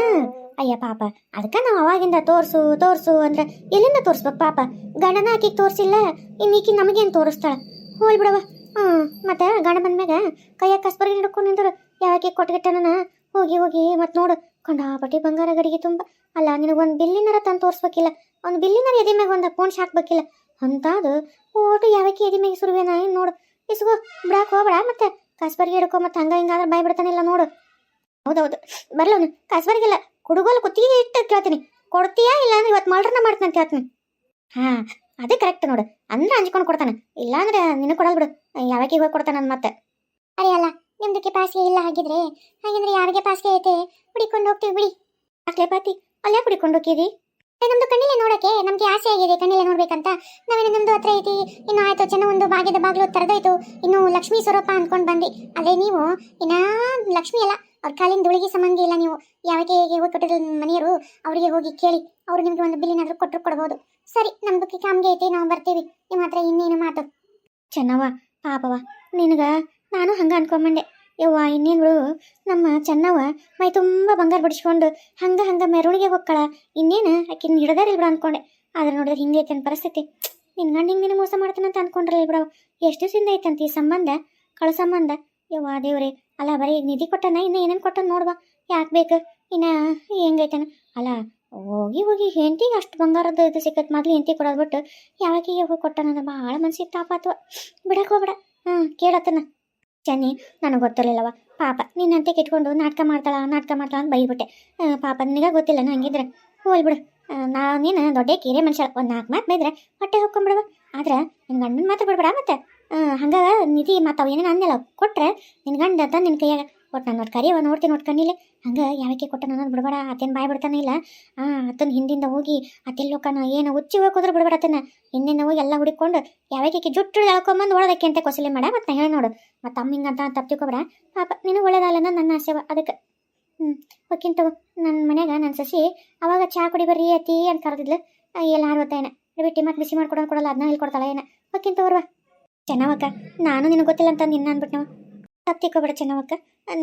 ಅಯ್ಯ ಪಾಪ ಅದಕ್ಕ ನಾವು ಅವಾಗಿಂದ ತೋರ್ಸು ತೋರ್ಸು ಅಂದ್ರೆ ಎಲ್ಲಿಂದ ತೋರ್ಸ್ಬೇಕು ಪಾಪ? ಗಣನ ಆಕಿಗೆ ತೋರಿಸಿಲ್ಲ ಇನ್ನೀಕಿ ನಮಗೇನು ತೋರಿಸ್ತಾಳ? ಹೋಲ್ ಬಿಡವ ಹ್ಞೂ, ಮತ್ತೆ ಗಂಡ ಬಂದ್ಮ್ಯಾಗ ಕೈಯಾಗ ಕಸ್ಬರ್ಗಿ ಹಿಡ್ಕೊಂಡು ನಿಂದ್ರು ಯಾಕೆ ಕೊಟ್ಗಿಟ್ಟನ ಹೋಗಿ ಹೋಗಿ ಮತ್ತೆ ನೋಡು. ಕಂಡಾಪಟ್ಟಿ ಬಂಗಾರ ಗಡಿಗೆ ತುಂಬ. ಅಲ್ಲ ನಿನಗೊಂದು ಬಿಲ್ಲಿನರ ತಂದು ತೋರಿಸ್ಬೇಕಿಲ್ಲ. ಒಂದು ಬಿಲ್ಲಿನರ ಎದೆ ಮ್ಯಾಗ ಒಂದು ಪೋಣ್ ಹಾಕ್ಬೇಕಿಲ್ಲ. ಅಂತಾದು ಓಟು ಯಾವಕ್ಕೆ ಎದೆ ಮ್ಯಾಗ ಸುರುವೇನ? ಏನು ನೋಡು. ಇಸ್ಗೋ, ಬಿಡಾಕ್ ಹೋಗ್ಬೇಡ, ಮತ್ತೆ ಕಸ್ಬರ್ಗಿ ಹಿಡ್ಕೊ ಮತ್ತೆ ಹಂಗ ಹಿಂಗಾದ್ರೆ ಬಾಯ್ ಬಿಡ್ತಾನಿಲ್ಲ ನೋಡು. ಹೌದೌದು. ಬರ್ಲವನು ಕಸ್ಬರ್ಗಿಲ್ಲ ಕುಡುಗೋಲು ಕುತ್ತಿಗೆ ಇಟ್ಟು ಕೇಳ್ತೀನಿ. ಕೊಡ್ತೀಯಾ ಇಲ್ಲ ಅಂದ್ರೆ ಇವತ್ತು ಮಲ್ರನ್ನ ಮಾಡ್ತೀನಿ ಅಂತ ಹೇಳ್ತೀನಿ ಹಾ ಅದೇ ಕರೆಕ್ಟ್ ನೋಡು. ಅಂದ್ರೆ ಹಂಚ್ಕೊಂಡು ಕೊಡ್ತಾನೆ. ಇಲ್ಲಾಂದ್ರೆ ನಿನಗೆ ಕೊಡಲ್ ಬಿಡು. ಯಾವಾಗ ಹೋಗಿ ಕೊಡ್ತಾನ ಮತ್ತೆ. ಅರೆ ಅಲ್ಲ ನಿಮ್ದು ಕೆಪಾಸಿಟಿ ಇಲ್ಲ ಹಾಗಿದ್ರೆ? ಹಾಗಿದ್ರೆ ಯಾರಿಗೆ ಪಾಸಿಗೆ ಐತೆ? ಹುಡಿಕೊಂಡು ಹೋಗ್ತೀವಿ ಬಿಡಿ. ಅಕ್ಲೆ ಪಾತಿ? ಅಲ್ಲೇ ಕುಡಿಕೊಂಡು ಹೋಗಿರಿ ನಮ್ದು ಕಣ್ಣಿಲೆ ನೋಡಕ್ಕೆ ನಮ್ಗೆ ಆಸೆ ಆಗಿದೆ ಕಣ್ಣಿಲೆ ನೋಡ್ಬೇಕಂತ. ನಾವೇನು ನಮ್ದು ಹತ್ರ ಐತಿ? ಇನ್ನು ಆಯ್ತು ಚೆನ್ನ ಒಂದು ಬಾಗಿದ ಬಾಗಿಲು ತೆರೆದೋಯ್ತು. ಇನ್ನು ಲಕ್ಷ್ಮೀ ಸ್ವರೂಪ ಅನ್ಕೊಂಡು ಬಂದ್ರಿ ಅದೇ ನೀವು ಇನ್ನ ಲಕ್ಷ್ಮಿ ಅಲ್ಲ ಅವ್ರ ಕಾಲಿನ ದುಳಿಗೆ ಸಂಬಂಧಿ ಇಲ್ಲ ನೀವು. ಯಾವಾಗ ಹೋಗಿ ಕೊಟ್ಟಿದ್ರು ಮನೆಯವರು ಅವರಿಗೆ ಹೋಗಿ ಕೇಳಿ. ಅವ್ರು ನಿಮ್ಗೆ ಒಂದು ಬಿಲ್ಲಿನಾದ್ರೂ ಕೊಟ್ಟರು ಕೊಡ್ಬೋದು. ಸರಿ, ನಮ್ದು ಕಾಮ್ಗೆ ಐತಿ, ನಾವು ಬರ್ತೀವಿ. ನಿಮ್ಮ ಹತ್ರ ಇನ್ನೇನು ಮಾತು? ಚೆನ್ನವ ಪಾಪವ ನಿನಗ ನಾನು ಹಂಗ ಅನ್ಕೊಂಬಂಡೆ ಯವ್ವ ಇನ್ನೇನು ನಮ್ಮ ಚೆನ್ನವ ಮೈ ತುಂಬ ಬಂಗಾರ ಬಿಡಿಸ್ಕೊಂಡು ಹಂಗ ಹಂಗ ಮೆರವಣಿಗೆ ಹೋಗ್ಕಳ ಇನ್ನೇನು ಆಕಿನ ಹಿಡ್ದಾರಿಲ್ ಬಿಡ ಅನ್ಕೊಂಡೆ. ಆದ್ರೆ ನೋಡಿದ್ರೆ ಹಿಂಗೆ ಐತೆ ಪರಿಸ್ಥಿತಿ. ನಿನ್ನ ಗಂಡ ಹಿಂಗೆ ಮೋಸ ಮಾಡ್ತಾನಂತ ಅನ್ಕೊಂಡ್ರಲ್ಲ ಬಿಡವ ಎಷ್ಟು ದಿವಸದಿಂದ ಐತಂತ ಈ ಸಂಬಂಧ? ಕಳ ಸಂಬಂಧ? ಯವ್ವ, ದೇವ್ರಿ, ಅಲ್ಲ ಬರೀ ನಿಧಿ ಕೊಟ್ಟನ, ಇನ್ನ ಏನೇನು ಕೊಟ್ಟನ ನೋಡುವ. ಯಾಕೆ ಬೇಕು? ಇನ್ನ ಹೆಂಗೈತನ? ಅಲ್ಲ ಹೋಗಿ ಹೋಗಿ ಹೆಂಡತಿಗೆ ಅಷ್ಟು ಬಂಗಾರದ ಇದು ಸಿಕ್ಕತ್ ಮೊದ್ಲು ಹೆಂಡತಿ ಕೊಡೋದು ಬಿಟ್ಟು ಯಾವಾಗೀಗ ಹೋಗಿ ಕೊಟ್ಟನ ಭಾಳ ಮನ್ಸಿಗೆ ಅಥವಾ ಬಿಡಕ್ಕೆ ಹೋಗ್ಬೇಡ. ಹ್ಞೂ ಕೇಳತ್ತನ ಚನ್ನಿ, ನನಗೆ ಗೊತ್ತಿರಲಿಲ್ಲವ ಪಾಪ ನಿನ್ನಂತೆ ಕೆಟ್ಕೊಂಡು ನಾಟಕ ಮಾಡ್ತಾಳ ನಾಟಕ ಮಾಡ್ತಾಳ ಅಂತ ಬೈಬಿಟ್ಟೆ ಪಾಪ, ನಿನಗೆ ಗೊತ್ತಿಲ್ಲ ಹಂಗಿದ್ರೆ ಹೋಲ್ಬಿಡು ನಾ ನೀನು ದೊಡ್ಡ ಕೇರೆ ಮನುಷ್ಯ, ಒಂದು ನಾಲ್ಕು ಮಾತು ಬೈದ್ರೆ ಹೊಟ್ಟೆ ಹೊಕ್ಕೊಂಬಿಡವ ಆದ್ರೆ ನಿನ್ನ ಗಂಡನ ಮಾತು ಬಿಡ್ಬೇಡ ಮತ್ತೆ. ಹಂಗೆ ನಿಧಿ ಮತ್ತು ಅವು ಏನೇನು ಅಂದೆಲ್ಲ ಕೊಟ್ರೆ ನಿನ್ನ ಗಂಡ ಅಂತ ನಿನ್ನ ಕೈಯಾಗ. ಒಟ್ಟು ನಾನು ನೋಡಿ ಕರಿಯವ ನೋಡ್ತೀನಿ ಕಣ್ಣಿಲೆ. ಹಂಗೆ ಯಾವಕ್ಕೆ ಕೊಟ್ಟ ನಾನು ಬಿಡಬೇಡ, ಅತ್ತೇನು ಬಾಯ್ ಬಿಡ್ತಾನೆ ಇಲ್ಲ. ಆ, ಅತ್ತನ ಹಿಂದಿಂದ ಹೋಗಿ ಅತ್ತೆಲ್ಲೋಕನ ಏನು ಉಚ್ಚಿ ಹೋಗಿ ಹೋದ್ರೆ ಬಿಡಬೇಡ ಅತ್ತನ ಹಿಂದಿಂದ ಹೋಗಿ ಎಲ್ಲ ಹುಡುಕೊಂಡು ಯಾವಕ್ಕೆ ಜುಟ್ಟು ಎಳ್ಕೊಂಬಂದು ಒಳದಕ್ಕೆ ಅಂತ ಕೊಸಲೆ ಮಾಡ, ಮತ್ತೆ ಹೇಳಿ ನೋಡು. ಮತ್ತೆ ಅಮ್ಮ ಹಿಂಗಂತ ತಪ್ಪಿಕೋಬೇಡ ಪಾಪ, ನಿನಗೆ ಒಳ್ಳೇದಲ್ಲ ನನ್ನ ಆಸೆವ ಅದಕ್ಕೆ. ಹ್ಞೂ ತಗೋ. ನನ್ನ ಮನ್ಯಾಗ ನನ್ನ ಸಸಿ, ಅವಾಗ ಚಹಾ ಕುಡಿ ಬರ್ರಿ ಅತಿ ಅಂತ ಕರೆದಿದ್ಲು. ಎಲ್ಲ ಹಾರೋತಾಯನ ಬಿಟ್ಟು ಮತ್ತೆ ಬಿಸಿ ಮಾಡ್ಕೊಡೋದು ಕೊಡಲ್ಲ ಅದನ್ನ ಹೇಳ್ಕೊಡ್ತಾಳೆ ಏನ. ಓಕೆನ್ ತಗೋರ್ವ ಚೆನ್ನವಕ್ಕ ನಾನು ನಿನಗೆ ಗೊತ್ತಿಲ್ಲ ಅಂತ ನಿನ್ನ ಅಂದ್ಬಿಟ್ಟು ತಪ್ಪಿಕೋಬೇಡ ಚೆನ್ನವಕ್ಕ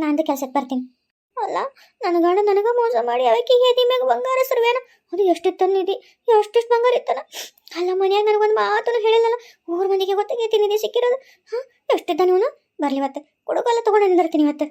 ನಾನು ಕೆಲಸಕ್ಕೆ ಬರ್ತೀನಿ. ಅಲ್ಲ, ನನ್ನ ಗಂಡ ನನಗೆ ಮೋಸ ಮಾಡಿ ಅವಕ್ಕೆ ಎದಿ ಮ್ಯಾಗ ಬಂಗಾರ ಸರ್ವೇನ? ಅದು ಎಷ್ಟಿತ್ತು ನಿಧಿ ಎಷ್ಟೆಷ್ಟು ಬಂಗಾರ ಇತ್ತನ? ಅಲ್ಲ, ಮನ್ಯಾಗ ನನಗೊಂದು ಮಾತನ್ನು ಹೇಳಿಲ್ಲಲ್ಲ? ಊರ್ ಮಂದಿಗೆ ಗೊತ್ತಾಗೈತಿ ನಿಧಿ ಸಿಕ್ಕಿರೋದು? ಹಾಂ ಎಷ್ಟಿದ್ದ ನೀವು ಬರ್ಲಿ ಇವತ್ತು. ಕೊಡುಗಲ್ಲ ತೊಗೊಂಡು ನಿಂದಿರ್ತೀನಿ ಇವತ್ತು.